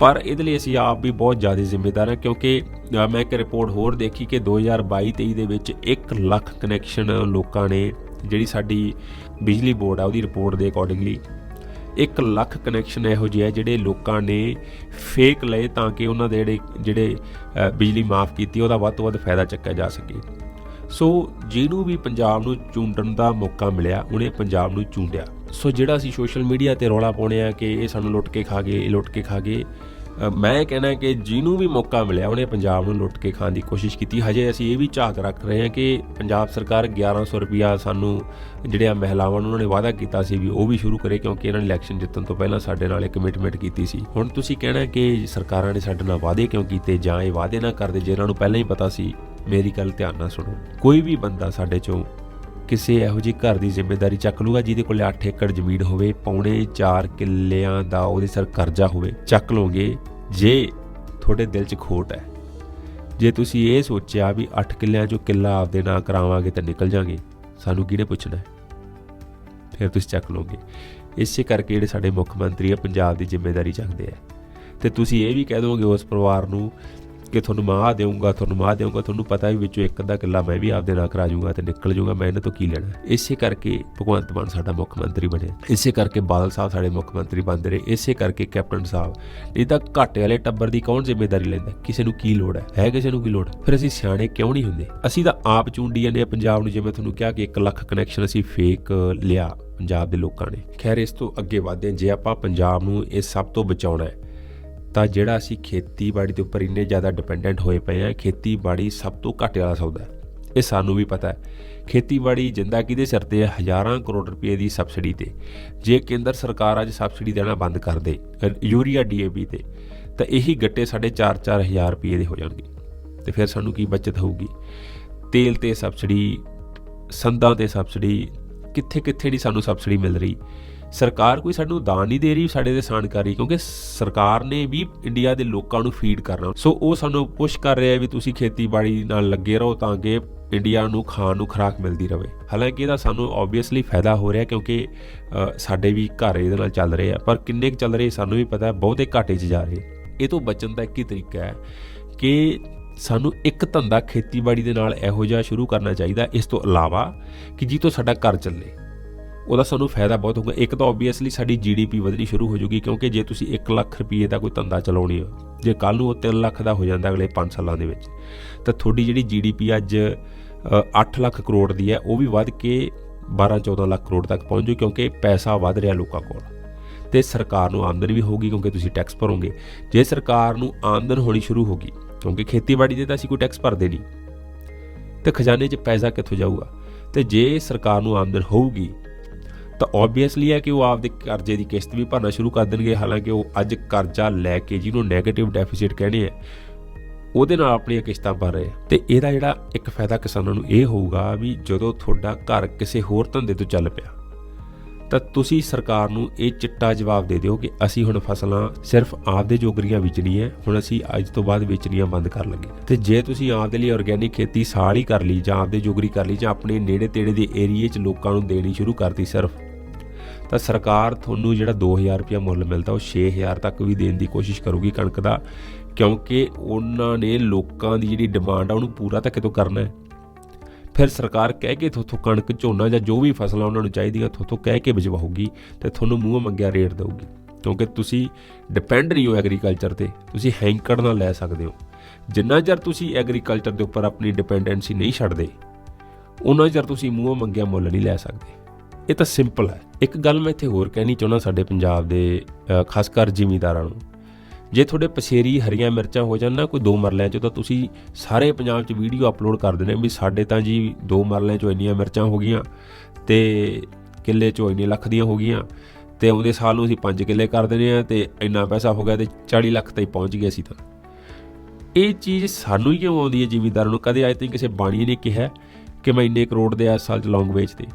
ਪਰ ਇਹਦੇ ਲਈ ਅਸੀਂ ਆਪ ਵੀ ਬਹੁਤ ਜ਼ਿਆਦਾ ਜ਼ਿੰਮੇਦਾਰ ਹਾਂ ਕਿਉਂਕਿ ਮੈਂ ਇੱਕ ਰਿਪੋਰਟ ਹੋਰ ਦੇਖੀ ਕਿ 2022-23 ਦੇ ਵਿੱਚ 1 ਲੱਖ ਕਨੈਕਸ਼ਨ ਲੋਕਾਂ ਨੇ ਜਿਹੜੀ ਸਾਡੀ ਬਿਜਲੀ ਬੋਰਡ ਆ, ਉਹਦੀ ਰਿਪੋਰਟ ਦੇ ਅਕੋਰਡਿੰਗਲੀ 1 ਲੱਖ ਕਨੈਕਸ਼ਨ ਇਹੋ ਜਿਹੇ ਆ ਜਿਹੜੇ ਲੋਕਾਂ ਨੇ ਫੇਕ ਲਏ ਤਾਂ ਕਿ ਉਹਨਾਂ ਦੇ ਜਿਹੜੇ ਜਿਹੜੇ ਬਿਜਲੀ ਮਾਫ ਕੀਤੀ, ਉਹਦਾ ਵੱਧ ਤੋਂ ਵੱਧ ਫਾਇਦਾ ਚੱਕਿਆ ਜਾ ਸਕੇ। ਸੋ ਜਿਹਨੂੰ ਵੀ ਪੰਜਾਬ ਨੂੰ ਚੂੰਡਣ ਦਾ ਮੌਕਾ ਮਿਲਿਆ, ਉਹਨੇ ਪੰਜਾਬ ਨੂੰ ਚੂੰਡਿਆ। ਸੋ ਜਿਹੜਾ ਅਸੀਂ ਸੋਸ਼ਲ ਮੀਡੀਆ ਤੇ ਰੌਲਾ ਪਾਉਣੇ ਆ ਕਿ ਇਹ ਸਾਨੂੰ ਲੁੱਟ ਕੇ ਖਾ ਗਏ, ਇਹ ਲੁੱਟ ਕੇ ਖਾ ਗਏ ਮੈਂ ਇਹ ਕਹਿਣਾ ਕਿ ਜਿਹਨੂੰ ਵੀ ਮੌਕਾ ਮਿਲਿਆ, ਉਹਨੇ ਪੰਜਾਬ ਨੂੰ ਲੁੱਟ ਕੇ ਖਾਣ ਦੀ ਕੋਸ਼ਿਸ਼ ਕੀਤੀ। ਹਜੇ ਅਸੀਂ ਇਹ ਵੀ ਝਾਕ ਰੱਖ ਰਹੇ ਹਾਂ ਕਿ ਪੰਜਾਬ ਸਰਕਾਰ 1100 ਰੁਪਿਆ ਸਾਨੂੰ ਜਿਹੜੀਆਂ ਮਹਿਲਾਵਾਂ ਨੂੰ ਉਹਨਾਂ ਨੇ ਵਾਅਦਾ ਕੀਤਾ ਸੀ ਵੀ ਉਹ ਵੀ ਸ਼ੁਰੂ ਕਰੇ, ਕਿਉਂਕਿ ਇਹਨਾਂ ਨੇ ਇਲੈਕਸ਼ਨ ਜਿੱਤਣ ਤੋਂ ਪਹਿਲਾਂ ਸਾਡੇ ਨਾਲ ਇੱਕ ਕਮਿਟਮੈਂਟ ਕੀਤੀ ਸੀ। ਹੁਣ ਤੁਸੀਂ ਕਹਿਣਾ ਕਿ ਸਰਕਾਰਾਂ ਨੇ ਸਾਡੇ ਨਾਲ ਵਾਅਦੇ ਕਿਉਂ ਕੀਤੇ ਜਾਂ ਇਹ ਵਾਅਦੇ ਨਾ ਕਰਦੇ ਜਿਹਨਾਂ ਨੂੰ ਪਹਿਲਾਂ ਹੀ ਪਤਾ ਸੀ, ਮੇਰੀ ਗੱਲ ਧਿਆਨ ਨਾਲ ਸੁਣੋ। ਕੋਈ ਵੀ ਬੰਦਾ ਸਾਡੇ ਚੋਂ ਕਿਸੇ ਇਹੋ ਜਿਹੇ ਘਰ ਦੀ ਜ਼ਿੰਮੇਵਾਰੀ ਚੱਕ ਲੂਗਾ ਜਿਹਦੇ ਕੋਲ 8 ਏਕੜ ਜ਼ਮੀਨ ਹੋਵੇ, ਪੌਣੇ 4 ਕਿੱਲਿਆਂ ਦਾ ਉਹਦੇ ਸਿਰ ਕਰਜ਼ਾ ਹੋਵੇ, ਚੱਕ ਲਓਗੇ, ਜੇ ਤੁਹਾਡੇ ਦਿਲ 'ਚ ਖੋਟ ਹੈ। ਜੇ ਤੁਸੀਂ ਇਹ ਸੋਚਿਆ ਵੀ 8 ਕਿੱਲਿਆਂ 'ਚੋਂ ਕਿੱਲਾ ਆਪਦੇ ਨਾਂ ਕਰਾਵਾਂਗੇ ਤਾਂ ਨਿਕਲ ਜਾਾਂਗੇ, ਸਾਨੂੰ ਕਿਹਨੇ ਪੁੱਛਣਾ? ਹੈ? ਫਿਰ ਤੁਸੀਂ ਚੱਕ ਲਓਗੇ। ਇਸੇ ਕਰਕੇ ਜਿਹੜੇ ਸਾਡੇ ਮੁੱਖ ਮੰਤਰੀ ਆ, ਪੰਜਾਬ ਦੀ ਜ਼ਿੰਮੇਵਾਰੀ ਚੱਕਦੇ ਆ। ਤੇ ਤੁਸੀਂ ਇਹ ਵੀ ਕਹਿ ਦੋਗੇ ਉਸ ਪਰਿਵਾਰ ਨੂੰ ਕਿ ਤੁਹਾਨੂੰ ਮਾਂ ਦੇਊਂਗਾ, ਤੁਹਾਨੂੰ ਮਾਂ ਦੇਊਂਗਾ, ਤੁਹਾਨੂੰ ਪਤਾ ਵੀ ਵਿੱਚੋਂ ਇੱਕ ਅੱਧਾ ਕਿੱਲਾ ਮੈਂ ਵੀ ਆਪਦੇ ਨਾਲ ਕਰਾ ਜਾਊਂਗਾ ਤੇ ਨਿਕਲ ਜਾਊਂਗਾ ਮੈਂ ਇਹਨਾਂ ਤੋਂ ਕੀ ਲੈਣਾ। ਇਸੇ ਕਰਕੇ ਭਗਵੰਤ ਮਾਨ ਸਾਡਾ ਮੁੱਖ ਮੰਤਰੀ ਬਣਿਆ ਇਸੇ ਕਰਕੇ ਬਾਦਲ ਸਾਹਿਬ ਸਾਡੇ ਮੁੱਖ ਮੰਤਰੀ ਬਣਦੇ ਰਹੇ। ਇਸੇ ਕਰਕੇ ਕੈਪਟਨ ਸਾਹਿਬ, ਨਹੀਂ ਤਾਂ ਘਾਟੇ ਵਾਲੇ ਟੱਬਰ ਦੀ ਕੌਣ ਜ਼ਿੰਮੇਵਾਰੀ ਲੈਂਦਾ? ਕਿਸੇ ਨੂੰ ਕੀ ਲੋੜ ਹੈ? ਹੈ ਕਿਸੇ ਨੂੰ ਕੀ ਲੋੜ? ਫਿਰ ਅਸੀਂ ਸਿਆਣੇ ਕਿਉਂ ਨਹੀਂ ਹੁੰਦੇ? ਅਸੀਂ ਤਾਂ ਆਪ ਚੁੰਡੀ ਜਾਂਦੇ ਹਾਂ ਪੰਜਾਬ ਨੂੰ, ਜਿਵੇਂ ਤੁਹਾਨੂੰ ਕਿਹਾ ਕਿ 1 ਲੱਖ ਕਨੈਕਸ਼ਨ ਅਸੀਂ ਫੇਕ ਲਿਆ ਪੰਜਾਬ ਦੇ ਲੋਕਾਂ ਨੇ। ਖੈਰ, ਇਸ ਤੋਂ ਅੱਗੇ ਵਧਦੇ ਹਾਂ। ਜੇ ਆਪਾਂ ਪੰਜਾਬ ਨੂੰ ਇਹ ਸਭ ਤੋਂ ਬਚਾਉਣਾ ਹੈ ਤਾਂ ਜਿਹੜਾ ਅਸੀਂ ਖੇਤੀਬਾੜੀ ਦੇ ਉੱਪਰ ਇੰਨੇ ਜ਼ਿਆਦਾ ਡਿਪੈਂਡੈਂਟ ਹੋਏ ਪਏ ਆ ਖੇਤੀਬਾੜੀ ਸਭ ਤੋਂ ਘਾਟੇ ਵਾਲਾ ਸੌਦਾ ਇਹ ਸਾਨੂੰ ਵੀ ਪਤਾ ਹੈ। ਖੇਤੀਬਾੜੀ ਜਿੰਦਾ ਕਿਹਦੇ ਸਿਰ ਤੇ ਹੈ? ਹਜ਼ਾਰਾਂ ਕਰੋੜ ਰੁਪਏ ਦੀ ਸਬਸਿਡੀ ਤੇ। ਜੇ ਕੇਂਦਰ ਸਰਕਾਰ ਅੱਜ ਸਬਸਿਡੀ ਦੇਣਾ ਬੰਦ ਕਰ ਦੇ ਅ, ਯੂਰੀਆ ਡੀਏਪੀ ਤੇ ਤਾਂ ਇਹੀ ਗੱਟੇ ਸਾਡੇ 4-4 ਹਜ਼ਾਰ ਰੁਪਏ ਦੇ ਹੋ ਜਾਣਗੇ। ਤੇ ਫਿਰ ਸਾਨੂੰ ਕੀ ਬਚਤ ਹੋਊਗੀ? ਤੇਲ ਤੇ ਸਬਸਿਡੀ ਸੰਦਾਂ ਤੇ ਸਬਸਿਡੀ ਕਿੱਥੇ ਕਿੱਥੇ ਦੀ ਸਾਨੂੰ ਸਬਸਿਡੀ ਮਿਲ ਰਹੀ? ਸਰਕਾਰ ਕੋਈ ਸਾਨੂੰ ਦਾਨ ਨਹੀਂ ਦੇ ਰਹੀ ਸਾਡੇ ਦੇ ਸਾਨਕਾਰੀ ਕਿਉਂਕਿ ਸਰਕਾਰ ਨੇ ਵੀ ਇੰਡੀਆ ਦੇ ਲੋਕਾਂ ਨੂੰ ਫੀਡ ਕਰਨਾ। ਸੋ ਉਹ ਸਾਨੂੰ ਪੁਸ਼ ਕਰ ਰਿਹਾ ਵੀ ਤੁਸੀਂ ਖੇਤੀਬਾੜੀ ਨਾਲ ਲੱਗੇ ਰਹੋ ਤਾਂ ਕਿ ਇੰਡੀਆ ਨੂੰ ਖਾਣ ਨੂੰ ਖੁਰਾਕ ਮਿਲਦੀ ਰਹੇ। ਹਾਲਾਂਕਿ ਇਹਦਾ ਸਾਨੂੰ ਆਬਵੀਅਸਲੀ ਫਾਇਦਾ ਹੋ ਰਿਹਾ ਕਿਉਂਕਿ ਸਾਡੇ ਵੀ ਘਰ ਇਹਦੇ ਨਾਲ ਚੱਲ ਰਹੇ ਆ, ਪਰ ਕਿੰਨੇ ਕੁ ਚੱਲ ਰਹੇ ਸਾਨੂੰ ਵੀ ਪਤਾ ਹੈ, ਬਹੁਤੇ ਘਾਟੇ 'ਚ ਜਾ ਰਹੇ। ਇਹ ਤੋਂ ਬਚਣ ਦਾ ਇੱਕ ਹੀ ਤਰੀਕਾ ਹੈ ਕਿ ਸਾਨੂੰ ਇੱਕ ਧੰਦਾ ਖੇਤੀਬਾੜੀ ਦੇ ਨਾਲ ਇਹੋ ਜਿਹਾ ਸ਼ੁਰੂ ਕਰਨਾ ਚਾਹੀਦਾ, ਇਸ ਤੋਂ ਇਲਾਵਾ ਕਿ ਜੀ ਤੋਂ ਸਾਡਾ ਘਰ ਚੱਲੇ। ਉਹਦਾ ਸਾਨੂੰ ਫਾਇਦਾ ਬਹੁਤ ਹੋਊਗਾ। ਇੱਕ ਤਾਂ ਆਬਵੀਅਸਲੀ ਸਾਡੀ ਜੀਡੀਪੀ ਵਧਣੀ ਸ਼ੁਰੂ ਹੋ ਜਾਊਗੀ ਕਿਉਂਕਿ ਜੇ ਤੁਸੀਂ 1 ਲੱਖ ਰੁਪਏ ਦਾ ਕੋਈ ਧੰਦਾ ਚਲਾਉਣੀ ਹੋ ਜੇ ਕੱਲ ਨੂੰ ਉਹ 3 ਲੱਖ ਦਾ ਹੋ ਜਾਂਦਾ ਅਗਲੇ 5 ਸਾਲਾਂ ਦੇ ਵਿੱਚ ਤਾਂ ਤੁਹਾਡੀ ਜਿਹੜੀ ਜੀਡੀਪੀ ਅੱਜ ਅ, 8 ਲੱਖ ਕਰੋੜ ਦੀ ਹੈ ਉਹ ਵੀ ਵੱਧ ਕੇ 12-14 ਲੱਖ ਕਰੋੜ ਤੱਕ ਪਹੁੰਚ ਜੂ ਕਿਉਂਕਿ ਪੈਸਾ ਵੱਧ ਰਿਹਾ ਲੋਕਾਂ ਕੋਲ। ਤੇ ਸਰਕਾਰ ਨੂੰ ਆਮਦਨ ਵੀ ਹੋਊਗੀ ਕਿਉਂਕਿ ਤੁਸੀਂ ਟੈਕਸ ਭਰੋਗੇ। ਜੇ ਸਰਕਾਰ ਨੂੰ ਆਮਦਨ ਹੋਣੀ ਸ਼ੁਰੂ ਹੋਗੀ ਕਿਉਂਕਿ ਖੇਤੀਬਾੜੀ ਦੇ ਤਾਂ ਅਸੀਂ ਕੋਈ ਟੈਕਸ ਭਰਦੇ ਨਹੀਂ ਤੇ ਖਜ਼ਾਨੇ 'ਚ ਪੈਸਾ ਕਿੱਥੋਂ ਜਾਊਗਾ? ਤੇ ਜੇ ਸਰਕਾਰ ਨੂੰ ਆਮਦਨ ਹੋਊਗੀ ਤਾਂ ਆਬਵੀਅਸਲੀ ਹੈ ਕਿ ਉਹ ਆਪਦੇ ਕਰਜ਼ੇ ਦੀ ਕਿਸ਼ਤ ਵੀ ਭਰਨਾ ਸ਼ੁਰੂ ਕਰ ਦੇਣਗੇ। ਹਾਲਾਂਕਿ ਉਹ ਅੱਜ ਕਰਜ਼ਾ ਲੈ ਕੇ ਜਿਹਨੂੰ ਨੈਗੇਟਿਵ ਡੈਫਿਸਿਟ ਕਹਿੰਦੇ ਆ, ਉਹਦੇ ਨਾਲ ਆਪਣੀਆਂ ਕਿਸ਼ਤਾਂ ਭਰ ਰਹੇ ਆ। ਤੇ ਇਹਦਾ ਜਿਹੜਾ ਇੱਕ ਫਾਇਦਾ ਕਿਸਾਨਾਂ ਨੂੰ ਇਹ ਹੋਊਗਾ ਵੀ ਜਦੋਂ ਤੁਹਾਡਾ ਘਰ ਕਿਸੇ ਹੋਰ ਧੰਦੇ ਤੋਂ ਚੱਲ ਪਿਆ ਤਾਂ ਤੁਸੀਂ ਸਰਕਾਰ ਨੂੰ ਇਹ ਚਿੱਟਾ ਜਵਾਬ ਦੇ ਦਿਓ ਕਿ ਅਸੀਂ ਹੁਣ ਫਸਲਾਂ ਸਿਰਫ ਆਪਦੇ ਜੋਗਰੀਆਂ ਵੇਚਣੀ ਹੈ, ਹੁਣ ਅਸੀਂ ਅੱਜ ਤੋਂ ਬਾਅਦ ਵੇਚਣੀਆਂ ਬੰਦ ਕਰ ਲੱਗੇ। ਤੇ ਜੇ ਤੁਸੀਂ ਆਪਦੇ ਲਈ ਆਰਗੇਨਿਕ ਖੇਤੀ ਸਾਲ ਹੀ ਕਰ ਲਈ ਜਾਂ ਆਪਦੇ ਜੋਗਰੀ ਕਰ ਲਈ ਜਾਂ ਆਪਣੇ ਨੇੜੇ ਤੇੜੇ ਦੇ ਏਰੀਏ 'ਚ ਲੋਕਾਂ ਨੂੰ ਦੇਣੀ ਸ਼ੁਰੂ ਕਰਤੀ ਸਿਰਫ, ਤਾਂ ਸਰਕਾਰ ਤੁਹਾਨੂੰ ਜਿਹੜਾ 2000 ਰੁਪਇਆ ਮੁੱਲ ਮਿਲਦਾ ਉਹ 6000 ਤੱਕ ਵੀ ਦੇਣ ਦੀ ਕੋਸ਼ਿਸ਼ ਕਰੂਗੀ ਕਣਕ ਦਾ, ਕਿਉਂਕਿ ਉਹਨਾਂ ਨੇ ਲੋਕਾਂ ਦੀ ਜਿਹੜੀ ਡਿਮਾਂਡ ਆ ਉਹਨੂੰ ਪੂਰਾ ਤਾਂ ਕਿਤੋਂ ਕਰਨਾ ਹੈ। ਫਿਰ ਸਰਕਾਰ ਕਹਿ ਕੇ ਥੋਥੋਂ ਕਣਕ, ਝੋਨਾ ਜਾਂ ਜੋ ਵੀ ਫਸਲਾਂ ਉਹਨਾਂ ਨੂੰ ਚਾਹੀਦੀਆਂ, ਥੋਥੋਂ ਕਹਿ ਕੇ ਬਿਜਵਾਊਗੀ ਤੇ ਤੁਹਾਨੂੰ ਮੂੰਹ ਮੰਗਿਆ ਰੇਟ ਦੇਊਗੀ। ਕਿਉਂਕਿ ਤੁਸੀਂ ਡਿਪੈਂਡ ਨਹੀਂ ਹੋ ਐਗਰੀਕਲਚਰ ਤੇ, ਤੁਸੀਂ ਹੈਂਕੜ ਨਾਲ ਲੈ ਸਕਦੇ ਹੋ। ਜਿੰਨਾ ਚਿਰ ਤੁਸੀਂ ਐਗਰੀਕਲਚਰ ਦੇ ਉੱਪਰ ਆਪਣੀ ਡਿਪੈਂਡੈਂਸੀ ਨਹੀਂ ਛੱਡਦੇ ਉਹਨਾਂ ਚਿਰ ਤੁਸੀਂ ਮੂੰਹ ਮੰਗਿਆ ਮੁੱਲ ਨਹੀਂ ਲੈ ਸਕਦੇ। ਇਹ ਤਾਂ ਸਿੰਪਲ ਹੈ। ਇੱਕ ਗੱਲ ਮੈਂ ਇੱਥੇ ਹੋਰ ਕਹਿਣੀ ਚਾਹੁੰਦਾ ਸਾਡੇ ਪੰਜਾਬ ਦੇ ਖਾਸ ਕਰ ਜ਼ਿਮੀਂਦਾਰਾਂ ਨੂੰ। ਜੇ ਤੁਹਾਡੇ ਪਛੇਰੀ ਹਰੀਆਂ ਮਿਰਚਾਂ ਹੋ ਜਾਣ ਨਾ, ਕੋਈ ਦੋ ਮਰਲਿਆਂ ਚ, ਤਾਂ ਤੁਸੀਂ ਸਾਰੇ ਪੰਜਾਬ 'ਚ ਵੀਡੀਓ ਅਪਲੋਡ ਕਰ ਦਿੰਦੇ ਵੀ ਸਾਡੇ ਤਾਂ ਜੀ ਦੋ ਮਰਲਿਆਂ 'ਚੋਂ ਇੰਨੀਆਂ ਮਿਰਚਾਂ ਹੋ ਗਈਆਂ ਤੇ ਕਿੱਲੇ 'ਚੋਂ ਇੰਨੇ ਲੱਖ ਦੀਆਂ ਹੋ ਗਈਆਂ ਤੇ ਆਉਂਦੇ ਸਾਲ ਨੂੰ ਅਸੀਂ 5 ਕਿੱਲੇ ਕਰ ਦਿੰਦੇ ਆ ਤੇ ਇੰਨਾ ਪੈਸਾ ਹੋ ਗਿਆ ਤੇ 40 ਲੱਖ ਤਾਈਂ ਪਹੁੰਚ ਗਏ ਅਸੀਂ ਤਾਂ। ਇਹ ਚੀਜ਼ ਸਾਨੂੰ ਹੀ ਕਿਉਂ ਆਉਂਦੀ ਹੈ ਜ਼ਿਮੀਦਾਰ ਨੂੰ? ਕਦੇ ਅੱਜ ਤੱਕ ਕਿਸੇ ਬਾਣੀ ਨੇ ਕਿਹਾ ਕਿ ਮੈਂ ਇੰਨੇ ਕਰੋੜ ਦੇ ਇਸ ਸਾਲ ਚ ਲੌਂਗ ਵੇਚਦੇ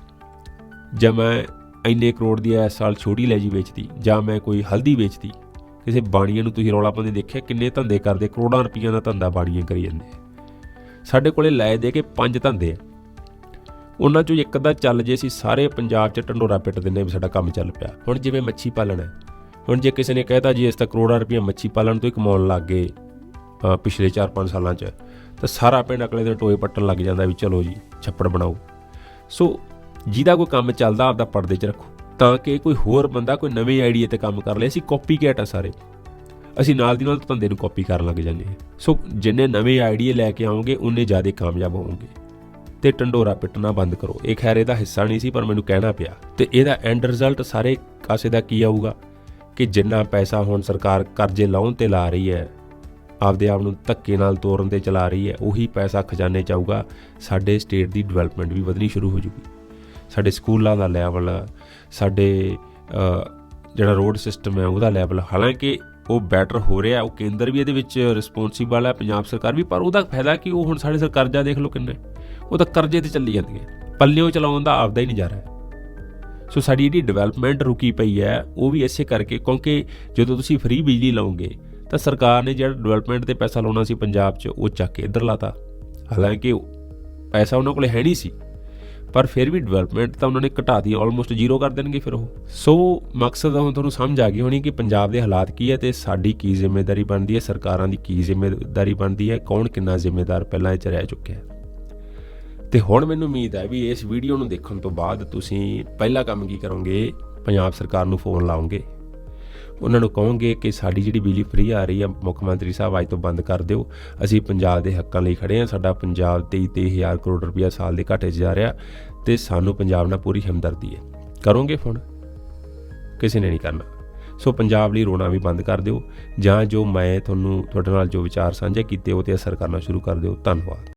ਜਾਂ ਮੈਂ ਇੰਨੇ ਕਰੋੜ ਦੀ ਇਸ ਸਾਲ ਛੋਟੀ ਲੈਜੀ ਵੇਚਦੀ ਜਾਂ ਮੈਂ ਕੋਈ ਹਲਦੀ ਵੇਚਦੀ ਕਿਸੇ ਬਾਣੀਆਂ ਨੂੰ ਤੁਸੀਂ ਰੌਲਾ ਪਾਉਂਦੇ ਦੇਖਿਆ, ਕਿੰਨੇ ਧੰਦੇ ਕਰਦੇ, ਕਰੋੜਾਂ ਰੁਪਈਆਂ ਦਾ ਧੰਦਾ ਬਾਣੀਆਂ ਕਰੀ ਜਾਂਦੇ ਸਾਡੇ ਕੋਲੇ ਲੈ ਦੇ ਕੇ ਪੰਜ ਧੰਦੇ ਆ। ਉਹਨਾਂ ਚੋਂ ਇੱਕ ਅੱਧਾ ਚੱਲ ਜੇ ਅਸੀਂ ਸਾਰੇ ਪੰਜਾਬ 'ਚ ਢੰਡੋਰਾ ਪਿੱਟ ਦਿੰਦੇ ਵੀ ਸਾਡਾ ਕੰਮ ਚੱਲ ਪਿਆ। ਹੁਣ ਜਿਵੇਂ ਮੱਛੀ ਪਾਲਣ ਹੈ ਹੁਣ ਜੇ ਕਿਸੇ ਨੇ ਕਹਿਤਾ ਜੀ ਇਸ ਤਾਂ ਕਰੋੜਾਂ ਰੁਪਈਆ ਮੱਛੀ ਪਾਲਣ ਤੋਂ ਹੀ ਕਮਾਉਣ ਲੱਗ ਗਏ ਪਿਛਲੇ 4-5 ਸਾਲਾਂ 'ਚ, ਤਾਂ ਸਾਰਾ ਪਿੰਡ ਅਗਲੇ ਦਿਨ ਟੋਏ ਪੱਟਣ ਲੱਗ ਜਾਂਦਾ ਵੀ ਚਲੋ ਜੀ, ਛੱਪੜ ਬਣਾਓ। ਸੋ ਜਿਹਦਾ ਕੋਈ ਕੰਮ ਚੱਲਦਾ, ਆਪਦਾ ਪਰਦੇ 'ਚ ਰੱਖੋ। ਤਾਂ ਕਿ ਕੋਈ ਹੋਰ ਬੰਦਾ ਕੋਈ ਨਵੇਂ ਆਈਡੀਆ ਤੇ ਕੰਮ ਕਰ ਲਏ ਅਸੀਂ ਕਾਪੀ ਕੈਟ ਆ ਸਾਰੇ। ਅਸੀਂ ਨਾਲ ਦੀ ਨਾਲ ਧੰਦੇ ਨੂੰ ਕਾਪੀ ਕਰਨ ਲੱਗ ਜਾਂਦੇ ਹਾਂ। ਸੋ ਜਿੰਨੇ ਨਵੇਂ ਆਈਡੀਆ ਲੈ ਕੇ ਆਓਗੇ, ਉਨੇ ਜ਼ਿਆਦਾ ਕਾਮਯਾਬ ਹੋਵੋਗੇ। ਤੇ ਟੰਡੋਰਾ ਪਿੱਟਣਾ ਬੰਦ ਕਰੋ। ਇਹ ਖੈਰ ਇਹਦਾ ਹਿੱਸਾ ਨਹੀਂ ਸੀ, ਪਰ ਮੈਨੂੰ ਕਹਿਣਾ ਪਿਆ। ਤੇ ਇਹਦਾ ਐਂਡ ਰਿਜ਼ਲਟ ਸਾਰੇ ਕਾਸੇ ਦਾ ਕੀ ਆਊਗਾ? ਕਿ ਜਿੰਨਾ ਪੈਸਾ ਹੁਣ ਸਰਕਾਰ ਕਰਜ਼ੇ ਲਾਉਣ ਤੇ ਲਾ ਰਹੀ ਹੈ, ਆਪਦੇ ਆਪ ਨੂੰ ਧੱਕੇ ਨਾਲ ਤੋਰਨ ਤੇ ਚਲਾ ਰਹੀ ਹੈ, ਉਹੀ ਪੈਸਾ ਖਜ਼ਾਨੇ ਚ ਆਊਗਾ। ਸਾਡੇ ਸਟੇਟ ਦੀ ਡਿਵੈਲਪਮੈਂਟ ਵੀ ਵਧਣੀ ਸ਼ੁਰੂ ਹੋ ਜੂਗੀ। ਸਾਡੇ ਸਕੂਲਾਂ ਦਾ ਲੈਵਲ ਸਾਡੇ ਜਿਹੜਾ ਰੋਡ ਸਿਸਟਮ ਹੈ ਉਹਦਾ ਲੈਵਲ ਹਾਲਾਂਕਿ ਉਹ ਬੈਟਰ ਹੋ ਰਿਹਾ ਉਹ ਕੇਂਦਰ ਵੀ ਇਹਦੇ ਵਿੱਚ ਰਿਸਪੌਂਸੀਬਲ ਹੈ, ਪੰਜਾਬ ਸਰਕਾਰ ਵੀ, ਪਰ ਉਹਦਾ ਫਾਇਦਾ ਕਿ, ਉਹ ਹੁਣ ਸਾਡੇ ਸਰ ਕਰਜ਼ਾ ਦੇਖ ਲਓ ਕਿੰਨੇ, ਉਹ ਤਾਂ ਕਰਜ਼ੇ ਤੇ ਚੱਲੀ ਜਾਂਦੀ ਹੈ। ਪੱਲਿਓਂ ਚਲਾਉਣ ਦਾ ਆਪਦਾ ਹੀ ਨਜ਼ਾਰਾ ਜਾ ਸੋ ਸਾਡੀ ਜਿਹੜੀ ਡਿਵੈਲਪਮੈਂਟ ਰੁਕੀ ਪਈ ਹੈ, ਉਹ ਵੀ ਇਸੇ ਕਰਕੇ, ਕਿਉਂਕਿ ਜਦੋਂ ਤੁਸੀਂ ਫ੍ਰੀ ਬਿਜਲੀ ਲਾਓਗੇ, ਤਾਂ ਸਰਕਾਰ ਨੇ ਜਿਹੜਾ ਡਿਵੈਲਪਮੈਂਟ ਤੇ ਪੈਸਾ ਲਾਉਣਾ ਸੀ ਪੰਜਾਬ 'ਚ, ਉਹ ਚੱਕ ਕੇ ਇੱਧਰ ਲਾਤਾ। ਹਾਲਾਂਕਿ ਪੈਸਾ ਉਹਨਾਂ ਕੋਲੇ ਹੈ ਨਹੀਂ ਸੀ। ਪਰ ਫਿਰ ਵੀ ਡਿਵੈਲਪਮੈਂਟ ਤਾਂ ਉਹਨਾਂ ਨੇ ਘਟਾਤੀ ਆਲਮੋਸਟ ਜ਼ੀਰੋ ਕਰ ਦੇਣਗੇ ਫਿਰ ਉਹ। ਸੋ ਮਕਸਦ ਹੁਣ ਤੁਹਾਨੂੰ ਸਮਝ ਆ ਗਈ ਹੋਣੀ ਕਿ ਪੰਜਾਬ ਦੇ ਹਾਲਾਤ ਕੀ ਹੈ ਤੇ ਸਾਡੀ ਕੀ ਜ਼ਿੰਮੇਵਾਰੀ ਬਣਦੀ ਹੈ, ਸਰਕਾਰਾਂ ਦੀ ਕੀ ਜ਼ਿੰਮੇਵਾਰੀ ਬਣਦੀ ਹੈ, ਕੌਣ ਕਿੰਨਾ ਜ਼ਿੰਮੇਦਾਰ ਪਹਿਲਾਂ ਇਹ ਚ ਰਹਿ ਚੁੱਕਿਆ ਹੈ। ਤੇ ਹੁਣ ਮੈਨੂੰ ਉਮੀਦ ਹੈ ਵੀ ਇਸ ਵੀਡੀਓ ਨੂੰ ਦੇਖਣ ਤੋਂ ਬਾਅਦ ਤੁਸੀਂ ਪਹਿਲਾ ਕੰਮ ਕੀ ਕਰੋਗੇ? ਪੰਜਾਬ ਸਰਕਾਰ ਨੂੰ ਫੋਨ ਲਾਓਗੇ। ਉਹਨਾਂ ਨੂੰ ਕਹੋਗੇ ਕਿ ਸਾਡੀ ਜਿਹੜੀ ਬਿਜਲੀ ਫ੍ਰੀ ਆ ਰਹੀ ਆ, ਮੁੱਖ ਮੰਤਰੀ ਸਾਹਿਬ ਅੱਜ ਤੋਂ ਬੰਦ ਕਰ ਦਿਓ। ਅਸੀਂ ਪੰਜਾਬ ਦੇ ਹੱਕਾਂ ਲਈ ਖੜੇ ਆ। ਸਾਡਾ ਪੰਜਾਬ 23 23000 ਕਰੋੜ ਰੁਪਇਆ ਸਾਲ ਦੇ ਘਾਟੇ 'ਚ ਜਾ ਰਿਹਾ ਤੇ ਸਾਨੂੰ ਪੰਜਾਬ ਨਾਲ ਪੂਰੀ ਹਮਦਰਦੀ ਹੈ। ਕਰੋਗੇ ਫੋਨ? ਕਿਸੇ ਨੇ ਨਹੀਂ ਕਰਨਾ। ਸੋ ਪੰਜਾਬ ਲਈ ਰੋਣਾ ਵੀ ਬੰਦ ਕਰ ਦਿਓ। ਜਾਂ ਜੋ ਮੈਂ ਤੁਹਾਨੂੰ, ਤੁਹਾਡੇ ਨਾਲ ਜੋ ਵਿਚਾਰ ਸਾਂਝੇ ਕੀਤੇ, ਉਹ ਤੇ ਅਸਰ ਕਰਨਾ ਸ਼ੁਰੂ ਕਰ ਦਿਓ। ਧੰਨਵਾਦ।